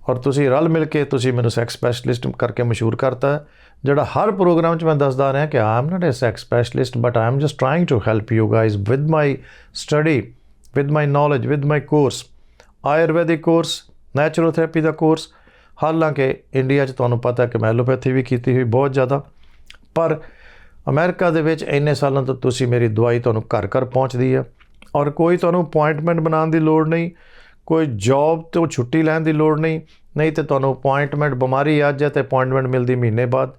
ਔਰ ਤੁਸੀਂ ਰਲ ਮਿਲ ਕੇ ਤੁਸੀਂ ਮੈਨੂੰ ਸੈਕਸ ਸਪੈਸ਼ਲਿਸਟ ਕਰਕੇ ਮਸ਼ਹੂਰ ਕਰਤਾ ਜਿਹੜਾ ਹਰ ਪ੍ਰੋਗਰਾਮ 'ਚ ਮੈਂ ਦੱਸਦਾ ਰਿਹਾ ਕਿ I am not a sex specialist but I am just trying to help you guys with my study with my knowledge with my course Ayurvedic course naturotherapy the course ਹਾਲਾਂਕਿ ਇੰਡੀਆ 'ਚ ਤੁਹਾਨੂੰ ਪਤਾ ਕਿ ਮੈਂ ਐਲੋਪੈਥੀ ਵੀ ਕੀਤੀ ਹੋਈ ਬਹੁਤ ਜ਼ਿਆਦਾ, ਪਰ ਅਮਰੀਕਾ ਦੇ ਵਿੱਚ ਇੰਨੇ ਸਾਲਾਂ ਤੋਂ ਤੁਸੀਂ ਮੇਰੀ ਦਵਾਈ ਤੁਹਾਨੂੰ ਘਰ ਘਰ ਪਹੁੰਚਦੀ ਹੈ ਔਰ ਕੋਈ ਤੁਹਾਨੂੰ ਅਪਾਇੰਟਮੈਂਟ ਬਣਾਉਣ ਦੀ ਲੋੜ ਨਹੀਂ, ਕੋਈ ਜੌਬ ਤੋਂ ਛੁੱਟੀ ਲੈਣ ਦੀ ਲੋੜ ਨਹੀਂ ਨਹੀਂ ਤੇ ਤੁਹਾਨੂੰ ਅਪਾਇੰਟਮੈਂਟ ਬਿਮਾਰੀ ਅੱਜ ਹੈ ਤੇ ਅਪਾਇੰਟਮੈਂਟ ਮਿਲਦੀ ਮਹੀਨੇ ਬਾਅਦ।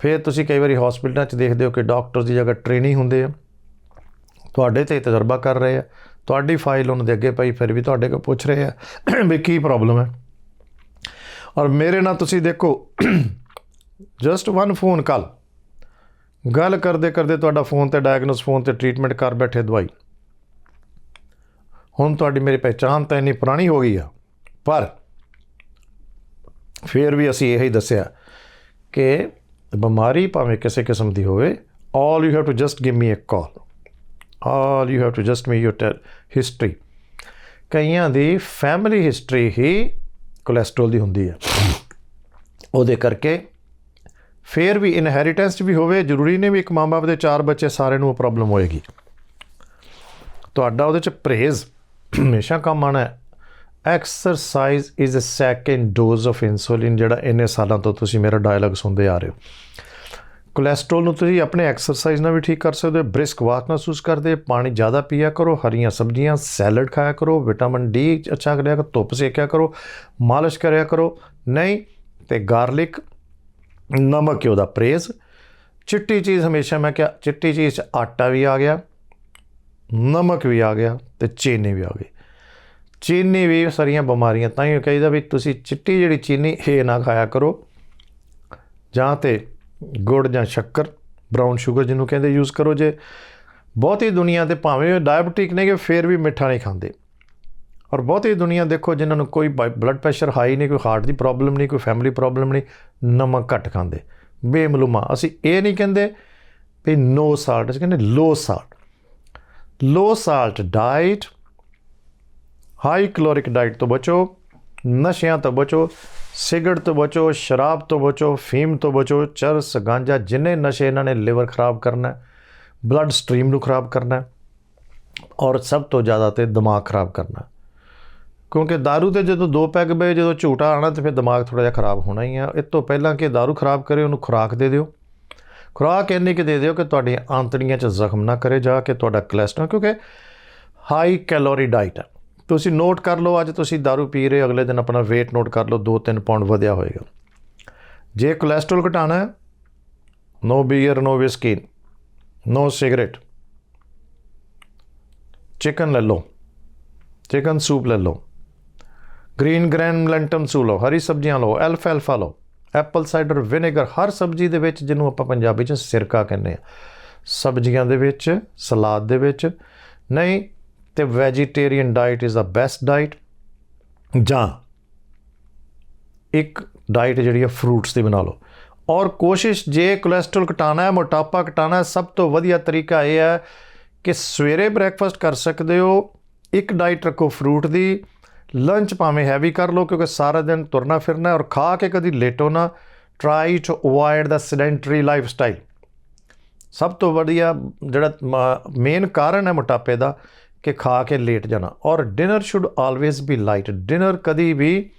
ਫਿਰ ਤੁਸੀਂ ਕਈ ਵਾਰੀ ਹਸਪੀਟਲਾਂ 'ਚ ਦੇਖਦੇ ਹੋ ਕਿ ਡਾਕਟਰ ਦੀ ਜਗ੍ਹਾ ਟ੍ਰੇਨਿੰਗ ਹੁੰਦੇ ਆ, ਤੁਹਾਡੇ ਤੇ ਤਜਰਬਾ ਕਰ ਰਹੇ ਆ। ਤੁਹਾਡੀ ਫਾਈਲ ਉਹਨਾਂ ਦੇ ਅੱਗੇ ਪਈ, ਫਿਰ ਵੀ ਤੁਹਾਡੇ ਕੋਲ ਪੁੱਛ ਰਹੇ ਆ ਵੀ ਕੀ ਪ੍ਰੋਬਲਮ ਹੈ। ਔਰ ਮੇਰੇ ਨਾਲ ਤੁਸੀਂ ਦੇਖੋ ਜਸਟ ਵਨ ਫੋਨ ਕਾਲ ਗੱਲ ਕਰਦੇ ਕਰਦੇ ਤੁਹਾਡਾ ਫੋਨ ਤੇ ਡਾਇਗਨੋਸ ਫੋਨ ਤੇ ਟ੍ਰੀਟਮੈਂਟ ਕਰ ਬੈਠੇ ਦਵਾਈ। ਹੁਣ ਤੁਹਾਡੀ ਮੇਰੀ ਪਹਿਚਾਨ ਤਾਂ ਇੰਨੀ ਪੁਰਾਣੀ ਹੋ ਗਈ ਆ, ਪਰ ਫਿਰ ਵੀ ਅਸੀਂ ਇਹ ਹੀ ਦੱਸਿਆ ਕਿ ਬਿਮਾਰੀ ਭਾਵੇਂ ਕਿਸੇ ਕਿਸਮ ਦੀ ਹੋਵੇ, all you have to just give me a call all you have to just me your tell history. ਕਈਆਂ ਦੀ ਫੈਮਿਲੀ ਹਿਸਟਰੀ ਹੀ ਕੋਲੇਸਟ੍ਰੋਲ ਦੀ ਹੁੰਦੀ ਹੈ। ਉਹਦੇ ਕਰਕੇ ਫਿਰ ਵੀ ਇਨਹੈਰੀਟੈਂਸ ਵੀ ਹੋਵੇ, ਜ਼ਰੂਰੀ ਨਹੀਂ ਵੀ ਇੱਕ ਮਾਂ-ਬਾਪ ਦੇ ਚਾਰ ਬੱਚੇ ਸਾਰੇ ਨੂੰ ਪ੍ਰੋਬਲਮ ਹੋਏਗੀ। ਤੁਹਾਡਾ ਉਹਦੇ ਚ ਪਰਹੇਜ਼ ਹਮੇਸ਼ਾ ਕੰਮ ਆਣਾ ਹੈ। Exercise is a second dose of insulin ਜਿਹੜਾ ਇੰਨੇ ਸਾਲਾਂ ਤੋਂ ਤੁਸੀਂ ਮੇਰਾ ਡਾਇਲੌਗ ਸੁਣਦੇ ਆ ਰਹੇ ਹੋ। ਕੋਲੇਸਟ੍ਰੋਲ ਨੂੰ ਤੁਸੀਂ ਆਪਣੇ ਐਕਸਰਸਾਈਜ਼ ਨਾਲ ਵੀ ਠੀਕ ਕਰ ਸਕਦੇ ਹੋ, ਬ੍ਰਿਸਕ ਵਾਕ ਮਹਿਸੂਸ ਕਰਦੇ, ਪਾਣੀ ਜ਼ਿਆਦਾ ਪੀਆ ਕਰੋ, ਹਰੀਆਂ ਸਬਜ਼ੀਆਂ, ਸੈਲਡ ਖਾਇਆ ਕਰੋ, ਵਿਟਾਮਿਨ ਡੀ ਅੱਛਾ ਕਰਿਆ ਕਰੋ, ਧੁੱਪ ਸੇਕਿਆ ਕਰੋ, ਮਾਲਿਸ਼ ਕਰਿਆ ਕਰੋ, ਨਹੀਂ ਤੇ ਗਾਰਲਿਕ, ਨਮਕ ਉਹਦਾ ਪ੍ਰੇਜ਼। ਚਿੱਟੀ ਚੀਜ਼ ਹਮੇਸ਼ਾ ਮੈਂ ਕਿਹਾ, ਚਿੱਟੀ ਚੀਜ਼ 'ਚ ਆਟਾ ਵੀ ਆ ਗਿਆ, ਨਮਕ ਵੀ ਆ ਗਿਆ ਤੇ ਚੀਨੀ ਵੀ ਆ ਗਈ। ਚੀਨੀ ਵੀ ਸਾਰੀਆਂ ਬਿਮਾਰੀਆਂ ਤਾਂ ਹੀ ਕਹੀਦਾ ਵੀ ਤੁਸੀਂ ਚਿੱਟੀ ਜਿਹੜੀ ਚੀਨੀ, ਇਹ ਨਾ ਖਾਇਆ ਕਰੋ। ਜਾਂ ਤੇ ਗੁੜ ਜਾਂ ਸ਼ੱਕਰ ਬ੍ਰਾਊਨ ਸ਼ੂਗਰ ਜਿਹਨੂੰ ਕਹਿੰਦੇ ਯੂਜ਼ ਕਰੋ ਜੇ। ਬਹੁਤੀ ਦੁਨੀਆ ਤੇ ਭਾਵੇਂ ਡਾਇਬਟਿਕ ਨੇਗੇ, ਫਿਰ ਵੀ ਮਿੱਠਾ ਨਹੀਂ ਖਾਂਦੇ। ਔਰ ਬਹੁਤੀ ਦੁਨੀਆ ਦੇਖੋ, ਜਿਨ੍ਹਾਂ ਨੂੰ ਕੋਈ ਬਲੱਡ ਪ੍ਰੈਸ਼ਰ ਹਾਈ ਨਹੀਂ, ਕੋਈ ਹਾਰਟ ਦੀ ਪ੍ਰੋਬਲਮ ਨਹੀਂ, ਕੋਈ ਫੈਮਿਲੀ ਪ੍ਰੋਬਲਮ ਨਹੀਂ, ਨਮਕ ਘੱਟ ਖਾਂਦੇ। ਬੇਮਲੂਮਾ, ਅਸੀਂ ਇਹ ਨਹੀਂ ਕਹਿੰਦੇ ਵੀ ਨੋ ਸਾਲਟ ਅਸੀਂ ਕਹਿੰਦੇ low salt low salt diet high caloric diet ਤੋਂ ਬਚੋ, ਨਸ਼ਿਆਂ ਤੋਂ ਬਚੋ ਸਿਗਰਟ ਤੋਂ ਬਚੋ ਸ਼ਰਾਬ ਤੋਂ ਬਚੋ ਫੀਮ ਤੋਂ ਬਚੋ ਚਰਸ ਗਾਂਜਾ ਜਿੰਨੇ ਨਸ਼ੇ ਇਹਨਾਂ ਨੇ ਲਿਵਰ ਖਰਾਬ ਕਰਨਾ ਬਲੱਡ ਸਟ੍ਰੀਮ ਨੂੰ ਖਰਾਬ ਕਰਨਾ ਔਰ ਸਭ ਤੋਂ ਜ਼ਿਆਦਾ ਤੇ ਦਿਮਾਗ ਖਰਾਬ ਕਰਨਾ ਕਿਉਂਕਿ दारू ਤੇ ਜਦੋਂ ਦੋ ਪੈਗ ਬਏ ਜਦੋਂ ਝੂਟਾ ਆਣਾ ਤੇ ਫਿਰ ਦਿਮਾਗ ਥੋੜਾ ਜਿਹਾ ਖਰਾਬ ਹੋਣਾ ਹੀ ਆ ਇਸ ਤੋਂ ਪਹਿਲਾਂ ਕਿ दारू ਖਰਾਬ ਕਰੇ ਉਹਨੂੰ ਖੁਰਾਕ ਦੇ ਦਿਓ ਖੁਰਾਕ ਇੰਨੀ ਕਿ ਦੇ ਦਿਓ ਕਿ ਤੁਹਾਡੀਆਂ ਆਂਤੜੀਆਂ 'ਚ ਜ਼ਖਮ ਨਾ ਕਰੇ ਜਾ ਕੇ ਤੁਹਾਡਾ ਕੋਲੇਸਟ੍ਰੋਲ ਕਿਉਂਕਿ ਹਾਈ ਕੈਲੋਰੀ ਡਾਈਟ ਹੈ ਤੁਸੀਂ ਨੋਟ ਕਰ ਲਓ, ਅੱਜ ਤੁਸੀਂ दारू ਪੀ ਰਹੇ ਹੋ, ਅਗਲੇ ਦਿਨ ਆਪਣਾ weight ਨੋਟ ਕਰ ਲਓ 2-3 ਪਾਉਂਡ ਵਧਿਆ ਹੋਏਗਾ। ਜੇ ਕੋਲੇਸਟ੍ਰੋਲ ਘਟਾਣਾ ਹੈ no beer no whisky no cigarette chicken ਲੈ ਲਓ ਚਿਕਨ ਸੂਪ ਲੈ ਲਓ ਗ੍ਰੀਨ ਗ੍ਰੈਨ ਲੈਂਟਮ ਸੂ ਲਓ, ਹਰੀ ਸਬਜ਼ੀਆਂ ਲਓ ਐਲਫੈਲਫਾ ਲਓ ਐਪਲ ਸਾਈਡਰ ਵਿਨੇਗਰ ਹਰ ਸਬਜ਼ੀ ਦੇ ਵਿੱਚ ਜਿਹਨੂੰ ਆਪਾਂ ਪੰਜਾਬੀ 'ਚ ਸਿਰਕਾ ਕਹਿੰਦੇ ਆ ਸਬਜ਼ੀਆਂ ਦੇ ਵਿੱਚ, ਸਲਾਦ ਦੇ ਵਿੱਚ, ਨਹੀਂ ਤੇ vegetarian diet is the best diet ਜਾਂ ਇੱਕ ਡਾਈਟ ਜਿਹੜੀ ਹੈ ਫਰੂਟਸ ਦੀ ਬਣਾ ਲਓ। ਔਰ ਕੋਸ਼ਿਸ਼ ਜੇ ਕੋਲੇਸਟ੍ਰੋਲ ਘਟਾਣਾ ਹੈ, ਮੋਟਾਪਾ ਘਟਾਣਾ ਹੈ, ਸਭ ਤੋਂ ਵਧੀਆ ਤਰੀਕਾ ਇਹ ਹੈ ਕਿ ਸਵੇਰੇ ਬ੍ਰੈਕਫਾਸਟ ਕਰ ਸਕਦੇ ਹੋ, ਇੱਕ ਡਾਈਟ ਰੱਖੋ ਫਰੂਟ ਦੀ ਲੰਚ ਭਾਵੇਂ ਹੈਵੀ ਕਰ ਲਓ ਕਿਉਂਕਿ ਸਾਰਾ ਦਿਨ ਤੁਰਨਾ ਫਿਰਨਾ ਔਰ ਖਾ ਕੇ ਕਦੀ ਲੇਟੋ ਨਾ try to avoid the sedentary life style ਸਭ ਤੋਂ ਵਧੀਆ ਜਿਹੜਾ ਮੇਨ ਕਾਰਨ ਹੈ ਮੋਟਾਪੇ ਦਾ ਕਿ ਖਾ ਕੇ ਲੇਟ ਜਾਣਾ। ਔਰ dinner should always be light dinner ਕਦੀ ਵੀ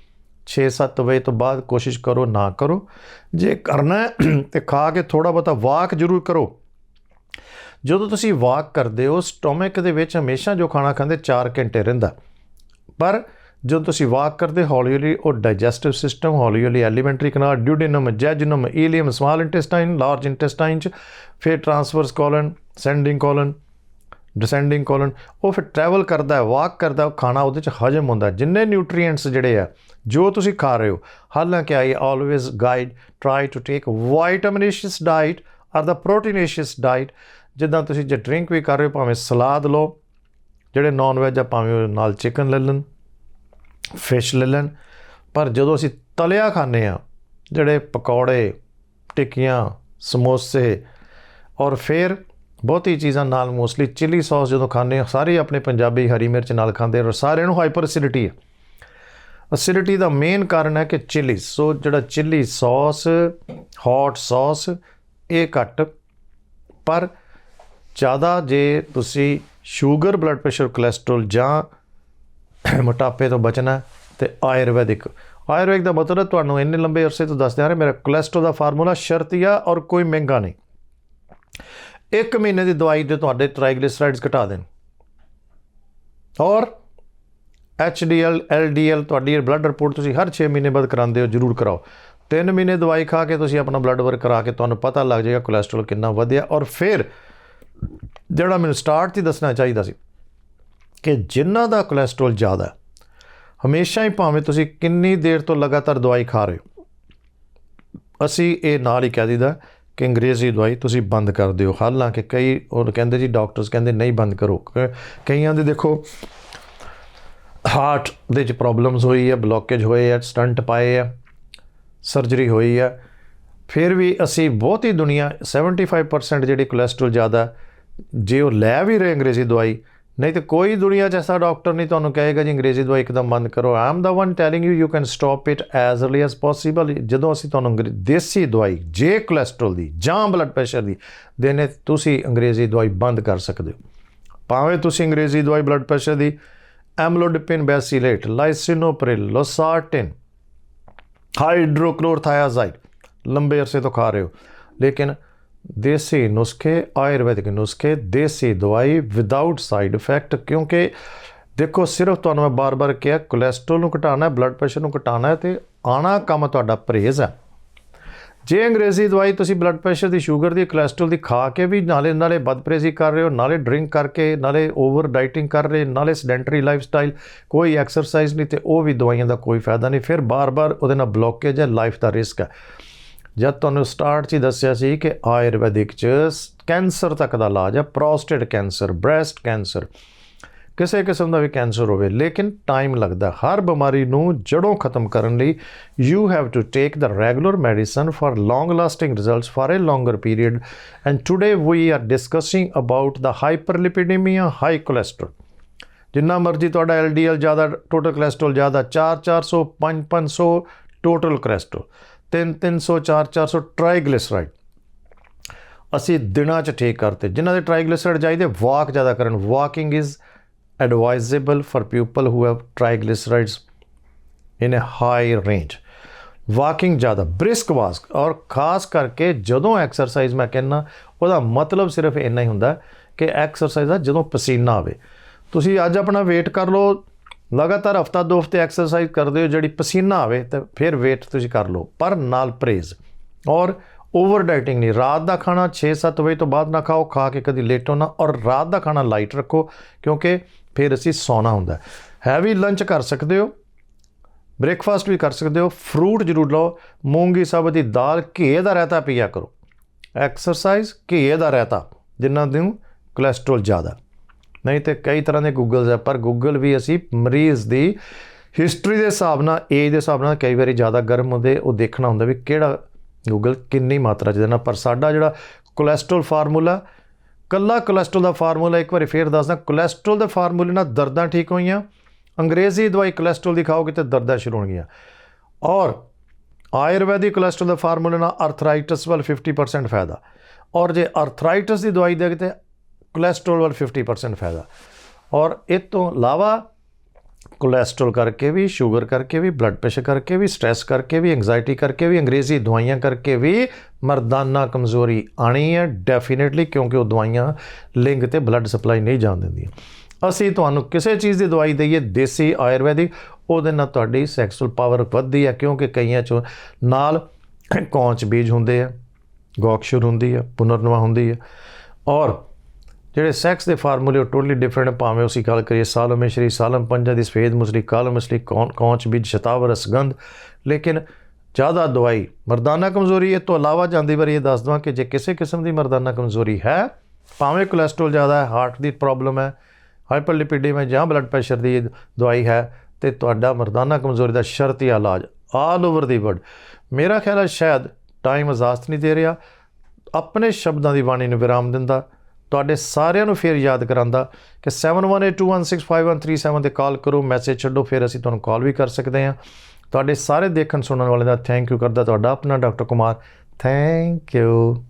6-7 ਵਜੇ ਤੋਂ ਬਾਅਦ ਕੋਸ਼ਿਸ਼ ਕਰੋ, ਨਾ ਕਰੋ। ਜੇ ਕਰਨਾ ਤੇ ਖਾ ਕੇ ਥੋੜਾ ਬਹੁਤਾ ਵਾਕ ਜ਼ਰੂਰ ਕਰੋ। ਜਦੋਂ ਤੁਸੀਂ ਵਾਕ ਕਰਦੇ ਹੋ ਸਟੋਮਕ ਦੇ ਵਿੱਚ ਹਮੇਸ਼ਾ ਜੋ ਖਾਣਾ ਖਾਂਦੇ 4 ਘੰਟੇ ਰਹਿੰਦਾ। ਪਰ ਜਦੋਂ ਤੁਸੀਂ ਵਾਕ ਕਰਦੇ, ਹੌਲੀ ਹੌਲੀ ਉਹ ਡਾਈਜੈਸਟਿਵ ਸਿਸਟਮ ਹੌਲੀ ਹੌਲੀ alimentary canal duodenum jejunum ileum small intestine large intestine ਚ, ਫਿਰ transverse colon ascending colon descending colon ਉਹ ਫਿਰ ਟਰੈਵਲ ਕਰਦਾ ਹੈ ਵਾਕ ਕਰਦਾ ਉਹ ਖਾਣਾ ਉਹਦੇ ਚ ਹਜਮ ਹੁੰਦਾ ਜਿੰਨੇ ਨਿਊਟ੍ਰੀਐਂਟਸ ਜਿਹੜੇ ਆ, ਜੋ ਤੁਸੀਂ ਖਾ ਰਹੇ ਹੋ ਹਾਲਾਂਕਿ I always guide try to take vitaminaceous diet or the proteinaceous diet ਜਿੱਦਾਂ ਤੁਸੀਂ ਜੇ ਡਰਿੰਕ ਵੀ ਕਰ ਰਹੇ ਹੋ, ਭਾਵੇਂ ਸਲਾਦ ਲਓ, ਜਿਹੜੇ ਨਾਨ ਵੈਜ ਆ, ਭਾਵੇਂ ਨਾਲ ਚਿਕਨ ਲੈ ਲੈਣ ਫਿਸ਼ ਲੈ ਲੈਣ, ਪਰ ਜਦੋਂ ਅਸੀਂ ਤਲਿਆ ਖਾਂਦੇ ਆ ਜਿਹੜੇ ਪਕੌੜੇ, ਟਿੱਕੀਆਂ, ਸਮੋਸੇ, ਔਰ ਫਿਰ ਬਹੁਤੀ ਚੀਜ਼ਾਂ ਨਾਲ ਮੋਸਟਲੀ ਚਿੱਲੀ ਸੌਸ ਜਦੋਂ ਖਾਂਦੇ ਆ ਸਾਰੇ ਆਪਣੇ ਪੰਜਾਬੀ ਹਰੀ ਮਿਰਚ ਨਾਲ ਖਾਂਦੇ ਔਰ ਸਾਰਿਆਂ ਨੂੰ ਹਾਈਪਰ ਐਸਿਡਿਟੀ ਹੈ। ਐਸਿਡਿਟੀ ਦਾ ਮੇਨ ਕਾਰਨ ਹੈ ਕਿ ਚਿੱਲੀ ਸੋ ਜਿਹੜਾ ਚਿੱਲੀ ਸੌਸ ਹੌਟ ਸੌਸ ਇਹ ਘੱਟ, ਪਰ ਜ਼ਿਆਦਾ ਜੇ ਤੁਸੀਂ ਸ਼ੂਗਰ ਬਲੱਡ ਪ੍ਰੈਸ਼ਰ ਕੋਲੇਸਟ੍ਰੋਲ ਜਾਂ ਮੋਟਾਪੇ ਤੋਂ ਬਚਣਾ ਤੇ ਆਯੁਰਵੈਦਿਕ। ਆਯੁਰਵੈਦਿਕ ਦਾ ਮਤਲਬ ਤੁਹਾਨੂੰ ਇੰਨੇ ਲੰਬੇ ਅਰਸੇ ਤੋਂ ਦੱਸਦੇ ਆ ਰਹੇ, ਮੇਰਾ ਕੋਲੇਸਟ੍ਰੋਲ ਦਾ ਫਾਰਮੂਲਾ ਸ਼ਰਤੀਆ ਔਰ ਕੋਈ ਮਹਿੰਗਾ ਨਹੀਂ। ਇੱਕ ਮਹੀਨੇ ਦੀ ਦਵਾਈ ਦੇ ਤੁਹਾਡੇ ਟ੍ਰਾਈਗਲਿਸਰਾਈਡਸ ਘਟਾ ਦੇਣ। ਔਰ HDL LDL ਤੁਹਾਡੀ ਬਲੱਡ ਰਿਪੋਰਟ ਤੁਸੀਂ ਹਰ 6 ਮਹੀਨੇ ਬਾਅਦ ਕਰਾਉਂਦੇ ਹੋ, ਜਰੂਰ ਕਰਾਓ। 3 ਮਹੀਨੇ ਦਵਾਈ ਖਾ ਕੇ ਤੁਸੀਂ ਆਪਣਾ ਬਲੱਡ ਵਰਕ ਕਰਾ ਕੇ ਤੁਹਾਨੂੰ ਪਤਾ ਲੱਗ ਜਾਏਗਾ ਕੋਲੇਸਟ੍ਰੋਲ ਕਿੰਨਾ ਵਧਿਆ। ਔਰ ਫਿਰ ਜਿਹੜਾ ਮੈਨੂੰ ਸਟਾਰਟ 'ਚ ਦੱਸਣਾ ਚਾਹੀਦਾ ਸੀ ਕਿ ਜਿਨ੍ਹਾਂ ਦਾ ਕੋਲੇਸਟ੍ਰੋਲ ਜ਼ਿਆਦਾ ਹਮੇਸ਼ਾ ਹੀ ਭਾਵੇਂ ਤੁਸੀਂ ਕਿੰਨੀ ਦੇਰ ਤੋਂ ਲਗਾਤਾਰ ਦਵਾਈ ਖਾ ਰਹੇ ਹੋ, ਅਸੀਂ ਇਹ ਨਾਲ ਹੀ ਕਹਿ ਦਿੰਦਾ ਕਿ ਅੰਗਰੇਜ਼ੀ ਦਵਾਈ ਤੁਸੀਂ ਬੰਦ ਕਰ ਦਿਓ। ਹਾਲਾਂਕਿ ਕਈ ਉਹ ਕਹਿੰਦੇ ਜੀ, ਡਾਕਟਰਸ ਕਹਿੰਦੇ ਨਹੀਂ ਬੰਦ ਕਰੋ। ਕਈਆਂ ਦੇ ਦੇਖੋ, ਹਾਰਟ ਦੇ ਚ ਪ੍ਰੋਬਲਮਸ ਹੋਈ ਹੈ ਬਲੋਕੇਜ ਹੋਏ ਆ ਸਟੰਟ ਪਾਏ ਆ ਸਰਜਰੀ ਹੋਈ ਆ। ਫਿਰ ਵੀ ਅਸੀਂ ਬਹੁਤੀ ਦੁਨੀਆ 75% ਜਿਹੜੀ ਕੋਲੇਸਟ੍ਰੋਲ ਜ਼ਿਆਦਾ, ਜੇ ਉਹ ਲੈ ਵੀ ਰਹੇ ਅੰਗਰੇਜ਼ੀ ਦਵਾਈ ਨਹੀਂ ਤੇ ਕੋਈ ਦੁਨੀਆ 'ਚ ਐਸਾ ਡਾਕਟਰ ਨਹੀਂ ਤੁਹਾਨੂੰ ਕਹੇਗਾ ਜੀ ਅੰਗਰੇਜ਼ੀ ਦਵਾਈ ਇੱਕਦਮ ਬੰਦ ਕਰੋ। I am the one telling you you can stop it as early as possible ਜਦੋਂ ਅਸੀਂ ਤੁਹਾਨੂੰ ਅੰਗਰੇ- ਦੇਸੀ ਦਵਾਈ, ਜੇ ਕੋਲੇਸਟ੍ਰੋਲ ਦੀ, ਜਾਂ ਬਲੱਡ ਪ੍ਰੈਸ਼ਰ ਦੀ ਦੇਨੇ ਤੁਸੀਂ ਅੰਗਰੇਜ਼ੀ ਦਵਾਈ ਬੰਦ ਕਰ ਸਕਦੇ ਹੋ। ਭਾਵੇਂ ਤੁਸੀਂ ਅੰਗਰੇਜ਼ੀ ਦਵਾਈ ਬਲੱਡ ਪ੍ਰੈਸ਼ਰ ਦੀ ਐਮਲੋਡਿਪਿਨ ਬੈਸੀਲੇਟ ਲਾਈਸਿਨੋਪ੍ਰਿਲ ਲੋਸਾਰਟਿਨ ਹਾਈਡਰੋਕਲੋਰਥਾਇਆਜ਼ਾਈਡ ਲੰਬੇ ਅਰਸੇ ਤੋਂ ਖਾ ਰਹੇ ਹੋ। ਲੇਕਿਨ ਦੇਸੀ ਨੁਸਖੇ, ਆਯੁਰਵੈਦਿਕ ਨੁਸਖੇ, ਦੇਸੀ ਦਵਾਈ ਵਿਦਆਊਟ ਸਾਈਡ ਇਫੈਕਟ ਕਿਉਂਕਿ ਦੇਖੋ, ਸਿਰਫ ਤੁਹਾਨੂੰ ਮੈਂ ਬਾਰ-ਬਾਰ ਕਿਹਾ ਕੋਲੇਸਟ੍ਰੋਲ ਨੂੰ ਘਟਾਉਣਾ ਹੈ ਬਲੱਡ ਪ੍ਰੈਸ਼ਰ ਨੂੰ ਘਟਾਉਣਾ ਹੈ ਤੇ ਆਣਾ ਕੰਮ ਤੁਹਾਡਾ ਪਰਹੇਜ਼ ਹੈ। ਜੇ ਅੰਗਰੇਜ਼ੀ ਦਵਾਈ ਤੁਸੀਂ ਬਲੱਡ ਪ੍ਰੈਸ਼ਰ ਦੀ ਸ਼ੂਗਰ ਦੀ ਕੋਲੇਸਟ੍ਰੋਲ ਦੀ ਖਾ ਕੇ ਵੀ ਨਾਲੇ ਨਾਲੇ ਬਦਪ੍ਰੇਜ਼ੀ ਕਰ ਰਹੇ ਹੋ, ਨਾਲੇ ਡਰਿੰਕ ਕਰਕੇ, ਨਾਲੇ ਓਵਰ ਡਾਈਟਿੰਗ ਕਰ ਰਹੇ, ਨਾਲੇ ਸੈਡੈਂਟਰੀ ਲਾਈਫਸਟਾਈਲ ਕੋਈ ਐਕਸਰਸਾਈਜ਼ ਨਹੀਂ ਤੇ ਉਹ ਵੀ ਦਵਾਈਆਂ ਦਾ ਕੋਈ ਫਾਇਦਾ ਨਹੀਂ, ਫਿਰ ਬਾਰ-ਬਾਰ ਉਹਦੇ ਨਾਲ ਬਲੋਕੇਜ ਹੈ ਲਾਈਫ ਦਾ ਰਿਸਕ ਹੈ। ਜਦ ਤੁਹਾਨੂੰ ਸਟਾਰਟ 'ਚ ਹੀ ਦੱਸਿਆ ਸੀ ਕਿ ਆਯੁਰਵੈਦਿਕ 'ਚ ਕੈਂਸਰ ਤੱਕ ਦਾ ਇਲਾਜ ਹੈ ਪ੍ਰੋਸਟੇਟ ਕੈਂਸਰ ਬ੍ਰੈਸਟ ਕੈਂਸਰ ਕਿਸੇ ਕਿਸਮ ਦਾ ਵੀ ਕੈਂਸਰ ਹੋਵੇ, ਲੇਕਿਨ ਟਾਈਮ ਲੱਗਦਾ ਹਰ ਬਿਮਾਰੀ ਨੂੰ ਜੜੋਂ ਖਤਮ ਕਰਨ ਲਈ you have to take the regular medicine for long lasting results for a longer period and today we are discussing about the hyperlipidemia high cholesterol ਜਿੰਨਾ ਮਰਜ਼ੀ ਤੁਹਾਡਾ LDL ਜ਼ਿਆਦਾ ਟੋਟਲ ਕੋਲੇਸਟ੍ਰੋਲ ਜ਼ਿਆਦਾ 4 400 5 500 ਟੋਟਲ ਕੋਲੇਸਟ੍ਰੋਲ 3 300 4 400 ਟ੍ਰਾਈਗਲਿਸਰਾਈਡ ਅਸੀਂ ਦਿਨਾਂ 'ਚ ਠੀਕ ਕਰਤੇ। ਜਿਨ੍ਹਾਂ ਦੇ ਟ੍ਰਾਈਗਲਿਸਰਾਈਡ ਚਾਹੀਦੇ ਵਾਕ ਜ਼ਿਆਦਾ ਕਰਨ। Walking is advisable for people who have triglycerides in a high range walking ਜ਼ਿਆਦਾ। ਬ੍ਰਿਸਕ ਵਾਕ ਔਰ ਖਾਸ ਕਰਕੇ ਜਦੋਂ ਐਕਸਰਸਾਈਜ਼ ਮੈਂ ਕਹਿੰਨਾ, ਉਹਦਾ ਮਤਲਬ ਸਿਰਫ ਇੰਨਾ ਹੀ ਹੁੰਦਾ ਕਿ ਐਕਸਰਸਾਈਜ਼ ਦਾ ਜਦੋਂ ਪਸੀਨਾ ਆਵੇ। ਤੁਸੀਂ ਅੱਜ ਆਪਣਾ weight ਕਰ ਲਓ ਲਗਾਤਾਰ ਹਫਤਾ ਦੋ ਹਫ਼ਤੇ ਐਕਸਰਸਾਈਜ਼ ਕਰਦੇ ਹੋ, ਜਿਹੜੀ ਪਸੀਨਾ ਆਵੇ ਤੇ ਫਿਰ weight ਤੁਸੀਂ ਕਰ ਲਓ, ਪਰ ਨਾਲ ਪ੍ਰੇਜ਼। ਔਰ ਓਵਰ ਡਾਈਟਿੰਗ ਨਹੀਂ, ਰਾਤ ਦਾ ਖਾਣਾ 6-7 ਵਜੇ ਤੋਂ ਬਾਅਦ ਨਾ ਖਾਓ, ਖਾ ਕੇ ਕਦੀ ਲੇਟੋ ਨਾ, ਔਰ ਰਾਤ ਦਾ ਖਾਣਾ ਲਾਈਟ ਰੱਖੋ, ਕਿਉਂਕਿ ਫਿਰ ਅਸੀਂ ਸੌਣਾ ਹੁੰਦਾ ਹੈਵੀ ਲੰਚ ਕਰ ਸਕਦੇ ਹੋ ਬ੍ਰੇਕਫਾਸਟ ਵੀ ਕਰ ਸਕਦੇ ਹੋ ਫਰੂਟ ਜ਼ਰੂਰ ਲਓ, ਮੂੰਗੀ ਸਾਬਤ ਦੀ ਦਾਲ ਘੇ ਦਾ ਰਹਿਤਾ ਪੀਆ ਕਰੋ। ਐਕਸਰਸਾਈਜ਼ ਘੇ ਦਾ ਰਹਿਤਾ ਜਿਨ੍ਹਾਂ ਨੂੰ ਕੋਲੇਸਟ੍ਰੋਲ ਜ਼ਿਆਦਾ। ਨਹੀਂ ਤੇ ਕਈ ਤਰ੍ਹਾਂ ਦੇ ਗੂਗਲਸ ਹੈ ਪਰ ਗੂਗਲ ਵੀ ਅਸੀਂ ਮਰੀਜ਼ ਦੀ ਹਿਸਟਰੀ ਦੇ ਹਿਸਾਬ ਨਾਲ ਏਜ ਦੇ ਹਿਸਾਬ ਨਾਲ ਕਈ ਵਾਰੀ ਜ਼ਿਆਦਾ ਗਰਮ ਹੁੰਦੇ, ਉਹ ਦੇਖਣਾ ਹੁੰਦਾ ਵੀ ਕਿਹੜਾ ਗੂਗਲ ਕਿੰਨੀ ਮਾਤਰਾ ਚ ਦੇਣਾ। ਪਰ ਸਾਡਾ ਜਿਹੜਾ ਕੋਲੇਸਟ੍ਰੋਲ ਫਾਰਮੂਲਾ ਕੱਲਾ ਕੋਲੇਸਟ੍ਰੋਲ ਦਾ ਫਾਰਮੂਲਾ ਇੱਕ ਵਾਰੀ ਫੇਰ ਦੱਸਦਾ ਕੋਲੇਸਟ੍ਰੋਲ ਦੇ ਫਾਰਮੂਲੇ ਨਾਲ ਦਰਦਾਂ ਠੀਕ ਹੋਈਆਂ, ਅੰਗਰੇਜ਼ੀ ਦਵਾਈ ਕੋਲੇਸਟ੍ਰੋਲ ਦੀ ਖਾਓਗੇ ਤੇ ਦਰਦਾਂ ਸ਼ੁਰੂ ਹੋਣਗੀਆਂ। ਔਰ ਆਯੁਰਵੈਦਿਕ ਕੋਲੇਸਟ੍ਰੋਲ ਦੇ ਫਾਰਮੂਲੇ ਨਾਲ ਆਰਥਰਾਈਟਿਸ ਵੱਲ 50% ਫਾਇਦਾ। ਔਰ ਜੇ ਆਰਥਰਾਈਟਿਸ ਦੀ ਦਵਾਈ ਦੇ ਤੇ ਕੋਲੇਸਟ੍ਰੋਲ ਵੱਲ 50% ਫਾਇਦਾ। ਔਰ ਇਹ ਤੋਂ ਇਲਾਵਾ ਕੋਲੇਸਟ੍ਰੋਲ ਕਰਕੇ ਵੀ, ਸ਼ੂਗਰ ਕਰਕੇ ਵੀ, ਬਲੱਡ ਪ੍ਰੈਸ਼ਰ ਕਰਕੇ ਵੀ, ਸਟ੍ਰੈਸ ਕਰਕੇ ਵੀ ਐਂਗਜ਼ਾਇਟੀ ਕਰਕੇ ਵੀ, ਅੰਗਰੇਜ਼ੀ ਦਵਾਈਆਂ ਕਰਕੇ ਵੀ ਮਰਦਾਨਾ ਕਮਜ਼ੋਰੀ ਆਣੀ ਹੈ ਡੈਫੀਨਿਟਲੀ ਕਿਉਂਕਿ ਉਹ ਦਵਾਈਆਂ ਲਿੰਗ ਤੇ ਬਲੱਡ ਸਪਲਾਈ ਨਹੀਂ ਜਾਣ ਦਿੰਦੀਆਂ। ਅਸੀਂ ਤੁਹਾਨੂੰ ਕਿਸੇ ਚੀਜ਼ ਦੀ ਦਵਾਈ ਦਈਏ, ਦੇਸੀ, ਆਯੁਰਵੈਦਿਕ, ਉਹਦੇ ਨਾਲ ਤੁਹਾਡੀ ਸੈਕਸੁਅਲ ਪਾਵਰ ਵੱਧਦੀ ਹੈ ਕਿਉਂਕਿ ਕਈਆਂ 'ਚੋਂ ਨਾਲ ਕੌਂਚ ਬੀਜ ਹੁੰਦੇ ਆ, ਗੋਕਸ਼ੁਰ ਹੁੰਦੀ ਹੈ ਪੁਨਰਨਵਾ ਹੁੰਦੀ ਹੈ ਔਰ ਜਿਹੜੇ ਸੈਕਸ ਦੇ ਫਾਰਮੂਲੇ ਉਹ ਟੋਟਲੀ ਡਿਫਰੈਂਟ ਭਾਵੇਂ ਅਸੀਂ ਗੱਲ ਕਰੀਏ ਸਾਲਮ ਮਿਸ਼ਰੀ ਸਾਲਮ ਪੰਜਾ ਦੀ ਸਫੇਦ ਮੁਸਲੀ, ਕਾਲਮ ਮਸਲੀ ਕੌਂਚ, ਬੀਜ, ਸ਼ਤਾਵਰ, ਰਸਗੰਧ। ਲੇਕਿਨ ਜ਼ਿਆਦਾ ਦਵਾਈ, ਮਰਦਾਨਾ ਕਮਜ਼ੋਰੀ, ਇਹ ਤੋਂ ਇਲਾਵਾ ਜਾਂਦੀ ਵਾਰੀ ਇਹ ਦੱਸ ਦਵਾਂ ਕਿ ਜੇ ਕਿਸੇ ਕਿਸਮ ਦੀ ਮਰਦਾਨਾ ਕਮਜ਼ੋਰੀ ਹੈ, ਭਾਵੇਂ ਕੋਲੇਸਟ੍ਰੋਲ ਜ਼ਿਆਦਾ ਹੈ ਹਾਰਟ ਦੀ ਪ੍ਰੋਬਲਮ ਹੈ ਹਾਈਪਰਲਿਪਿਡੀਮੀਆ ਜਾਂ ਬਲੱਡ ਪ੍ਰੈਸ਼ਰ ਦੀ ਦਵਾਈ ਹੈ, ਤੇ ਤੁਹਾਡਾ ਮਰਦਾਨਾ ਕਮਜ਼ੋਰੀ ਦਾ ਸ਼ਰਤੀ ਇਲਾਜ ਆਲ ਓਵਰ ਦੀ ਵਰਲਡ ਮੇਰਾ ਖਿਆਲ ਹੈ ਸ਼ਾਇਦ ਟਾਈਮ ਇਜਾਜ਼ਤ ਨਹੀਂ ਦੇ ਰਿਹਾ, ਆਪਣੇ ਸ਼ਬਦਾਂ ਦੀ ਬਾਣੀ ਨੂੰ ਵਿਰਾਮ ਦਿੰਦਾ ਤੁਹਾਡੇ ਸਾਰਿਆਂ ਨੂੰ ਫੇਰ ਯਾਦ ਕਰਾਂਦਾ ਕਿ 7182165137 ਤੇ ਕਾਲ ਕਰੋ ਮੈਸੇਜ ਛੱਡੋ, ਫਿਰ ਅਸੀਂ ਤੁਹਾਨੂੰ ਕਾਲ ਵੀ ਕਰ ਸਕਦੇ ਹਾਂ। ਤੁਹਾਡੇ ਸਾਰੇ ਦੇਖਣ ਸੁਣਨ ਵਾਲਿਆਂ ਦਾ ਥੈਂਕ ਯੂ ਕਰਦਾ ਤੁਹਾਡਾ ਆਪਣਾ, ਡਾਕਟਰ ਕੁਮਾਰ। Thank you